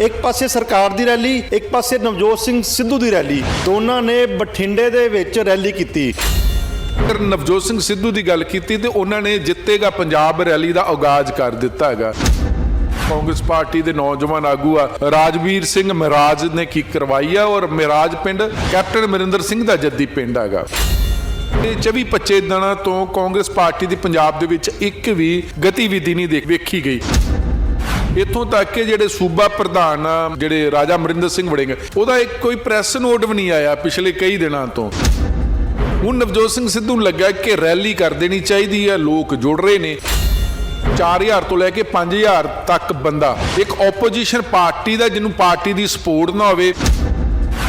ਇੱਕ ਪਾਸੇ ਸਰਕਾਰ ਦੀ ਰੈਲੀ, ਇੱਕ ਪਾਸੇ ਨਵਜੋਤ ਸਿੰਘ ਸਿੱਧੂ ਦੀ ਰੈਲੀ। ਦੋਨਾਂ ਨੇ ਬਠਿੰਡੇ ਦੇ ਵਿੱਚ ਰੈਲੀ ਕੀਤੀ। ਅਗਰ ਨਵਜੋਤ ਸਿੰਘ ਸਿੱਧੂ ਦੀ ਗੱਲ ਕੀਤੀ ਤੇ ਉਹਨਾਂ ਨੇ ਜਿੱਤੇਗਾ ਪੰਜਾਬ ਰੈਲੀ ਦਾ ਆਗਾਜ਼ ਕਰ ਦਿੱਤਾ ਹੈਗਾ। ਕਾਂਗਰਸ ਪਾਰਟੀ ਦੇ ਨੌਜਵਾਨ ਆਗੂ ਆ, ਰਾਜਵੀਰ ਸਿੰਘ ਮਹਾਰਾਜ ਨੇ ਕੀ ਕਰਵਾਈ ਆ ਔਰ ਮਹਾਰਾਜ ਪਿੰਡ ਕੈਪਟਨ ਅਮਰਿੰਦਰ ਸਿੰਘ ਦਾ ਜੱਦੀ ਪਿੰਡ ਹੈਗਾ। ਇਹ 24 25 ਦਿਨਾਂ ਤੋਂ ਕਾਂਗਰਸ ਪਾਰਟੀ ਦੀ ਪੰਜਾਬ ਦੇ ਵਿੱਚ ਇੱਕ ਵੀ ਗਤੀਵਿਧੀ ਨਹੀਂ ਦੇਖ ਵੇਖੀ ਗਈ। ਇੱਥੋਂ ਤੱਕ ਕਿ ਜਿਹੜੇ ਸੂਬਾ ਪ੍ਰਧਾਨ ਆ, ਜਿਹੜੇ ਰਾਜਾ ਅਮਰਿੰਦਰ ਸਿੰਘ ਵੜਿੰਗ ਉਹਦਾ ਇੱਕ ਕੋਈ ਪ੍ਰੈਸ ਨੋਟ ਵੀ ਨਹੀਂ ਆਇਆ ਪਿਛਲੇ ਕਈ ਦਿਨਾਂ ਤੋਂ। ਹੁਣ ਨਵਜੋਤ ਸਿੰਘ ਸਿੱਧੂ ਨੂੰ ਲੱਗਾ ਕਿ ਰੈਲੀ ਕਰ ਦੇਣੀ ਚਾਹੀਦੀ ਹੈ ਲੋਕ ਜੁੜ ਰਹੇ ਨੇ। 4000 ਤੋਂ ਲੈ ਕੇ 5000 ਤੱਕ ਬੰਦਾ ਇੱਕ ਆਪੋਜੀਸ਼ਨ ਪਾਰਟੀ ਦਾ ਜਿਹਨੂੰ ਪਾਰਟੀ ਦੀ ਸਪੋਰਟ ਨਾ ਹੋਵੇ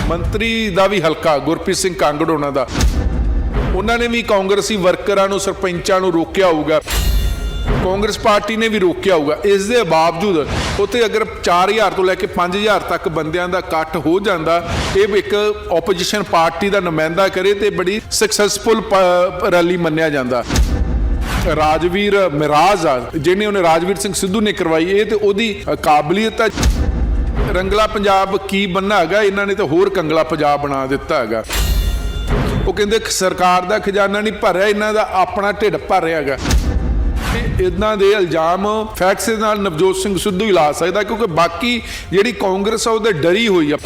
ਮੰਤਰੀ ਦਾ ਵੀ ਹਲਕਾ ਗੁਰਪ੍ਰੀਤ ਸਿੰਘ ਕਾਂਗੜ ਉਹਨਾਂ ਦਾ। ਉਹਨਾਂ ਨੇ ਵੀ ਕਾਂਗਰਸੀ ਵਰਕਰਾਂ ਨੂੰ ਸਰਪੰਚਾਂ ਨੂੰ ਰੋਕਿਆ ਹੋਊਗਾ। ਕਾਂਗਰਸ ਪਾਰਟੀ ਨੇ ਵੀ ਰੋਕਿਆ ਹੋਊਗਾ। ਇਸ ਦੇ ਬਾਵਜੂਦ ਉੱਥੇ ਅਗਰ 4000 ਤੋਂ ਲੈ ਕੇ 5000 ਤੱਕ ਬੰਦਿਆਂ ਦਾ ਇਕੱਠ ਹੋ ਜਾਂਦਾ, ਇਹ ਇੱਕ ਆਪੋਜੀਸ਼ਨ ਪਾਰਟੀ ਦਾ ਨੁਮਾਇੰਦਾ ਕਰੇ ਤੇ ਬੜੀ ਸਕਸੈਸਫੁਲ ਰੈਲੀ ਮੰਨਿਆ ਜਾਂਦਾ। ਰਾਜਵੀਰ ਮਿਰਾਜ ਆ, ਜਿਹਨੇ ਉਹਨੇ ਰਾਜਵੀਰ ਸਿੰਘ ਸਿੱਧੂ ਨੇ ਕਰਵਾਈ, ਇਹ ਤੇ ਉਹਦੀ ਕਾਬਲੀਅਤ ਆ। ਰੰਗਲਾ ਪੰਜਾਬ ਕੀ ਬੰਨਾ ਹੈਗਾ, ਇਹਨਾਂ ਨੇ ਤਾਂ ਹੋਰ ਕੰਗਲਾ ਪੰਜਾਬ ਬਣਾ ਦਿੱਤਾ ਹੈਗਾ। ਉਹ ਕਹਿੰਦੇ ਸਰਕਾਰ ਦਾ ਖਜ਼ਾਨਾ ਨਹੀਂ ਭਰਿਆ, ਇਹਨਾਂ ਦਾ ਆਪਣਾ ਢਿੱਡ ਭਰ ਰਿਹਾ ਹੈਗਾ। ਇਦਾਂ ਦੇ ਇਲਜ਼ਾਮ ਫੈਕਟਸ ਦੇ ਨਾਲ ਨਵਜੋਤ ਸਿੰਘ ਸਿੱਧੂ ਹੀ ਲਾ ਸਕਦਾ, ਕਿਉਂਕਿ ਬਾਕੀ ਜਿਹੜੀ ਕਾਂਗਰਸ ਆ ਉਹਦੇ ਡਰੀ ਹੋਈ ਆ।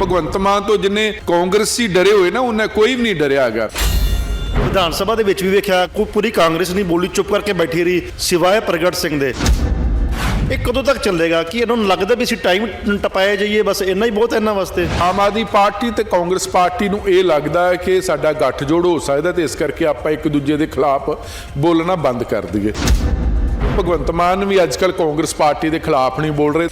ਭਗਵੰਤ ਮਾਨ ਤੋਂ ਜਿੰਨੇ ਕਾਂਗਰਸੀ ਡਰੇ ਹੋਏ ਨਾ, ਉਹਨੇ ਕੋਈ ਵੀ ਨਹੀਂ ਡਰਿਆ ਹੈਗਾ। ਵਿਧਾਨ ਸਭਾ ਦੇ ਵਿੱਚ ਵੀ ਵੇਖਿਆ ਕੋਈ ਪੂਰੀ ਕਾਂਗਰਸ ਨਹੀਂ ਬੋਲੀ, ਚੁੱਪ ਕਰਕੇ ਬੈਠੀ ਰਹੀ ਸਿਵਾਏ ਪ੍ਰਗਟ ਸਿੰਘ ਦੇ। ਇਹ ਕਦੋਂ ਤੱਕ ਚੱਲੇਗਾ? ਕਿ ਇਹਨਾਂ ਨੂੰ ਲੱਗਦਾ ਵੀ ਅਸੀਂ ਟਾਈਮ ਟਪਾਏ ਜਾਈਏ? ਬਸ ਇੰਨਾ ਹੀ ਬਹੁਤ ਇਹਨਾਂ ਵਾਸਤੇ। ਆਮ ਆਦਮੀ ਪਾਰਟੀ ਤੇ ਕਾਂਗਰਸ ਪਾਰਟੀ ਨੂੰ ਇਹ ਲੱਗਦਾ ਹੈ ਕਿ ਸਾਡਾ ਗੱਠਜੋੜ ਹੋ ਸਕਦਾ ਤੇ ਇਸ ਕਰਕੇ ਆਪਾਂ ਇੱਕ ਦੂਜੇ ਦੇ ਖਿਲਾਫ ਬੋਲਣਾ ਬੰਦ ਕਰ ਦਈਏ। ਭਗਵੰਤ ਮਾਨ ਵੀ ਅੱਜਕੱਲ ਕਾਂਗਰਸ ਪਾਰਟੀ ਦੇ ਖਿਲਾਫ ਨਹੀਂ ਬੋਲ ਰਹੇ।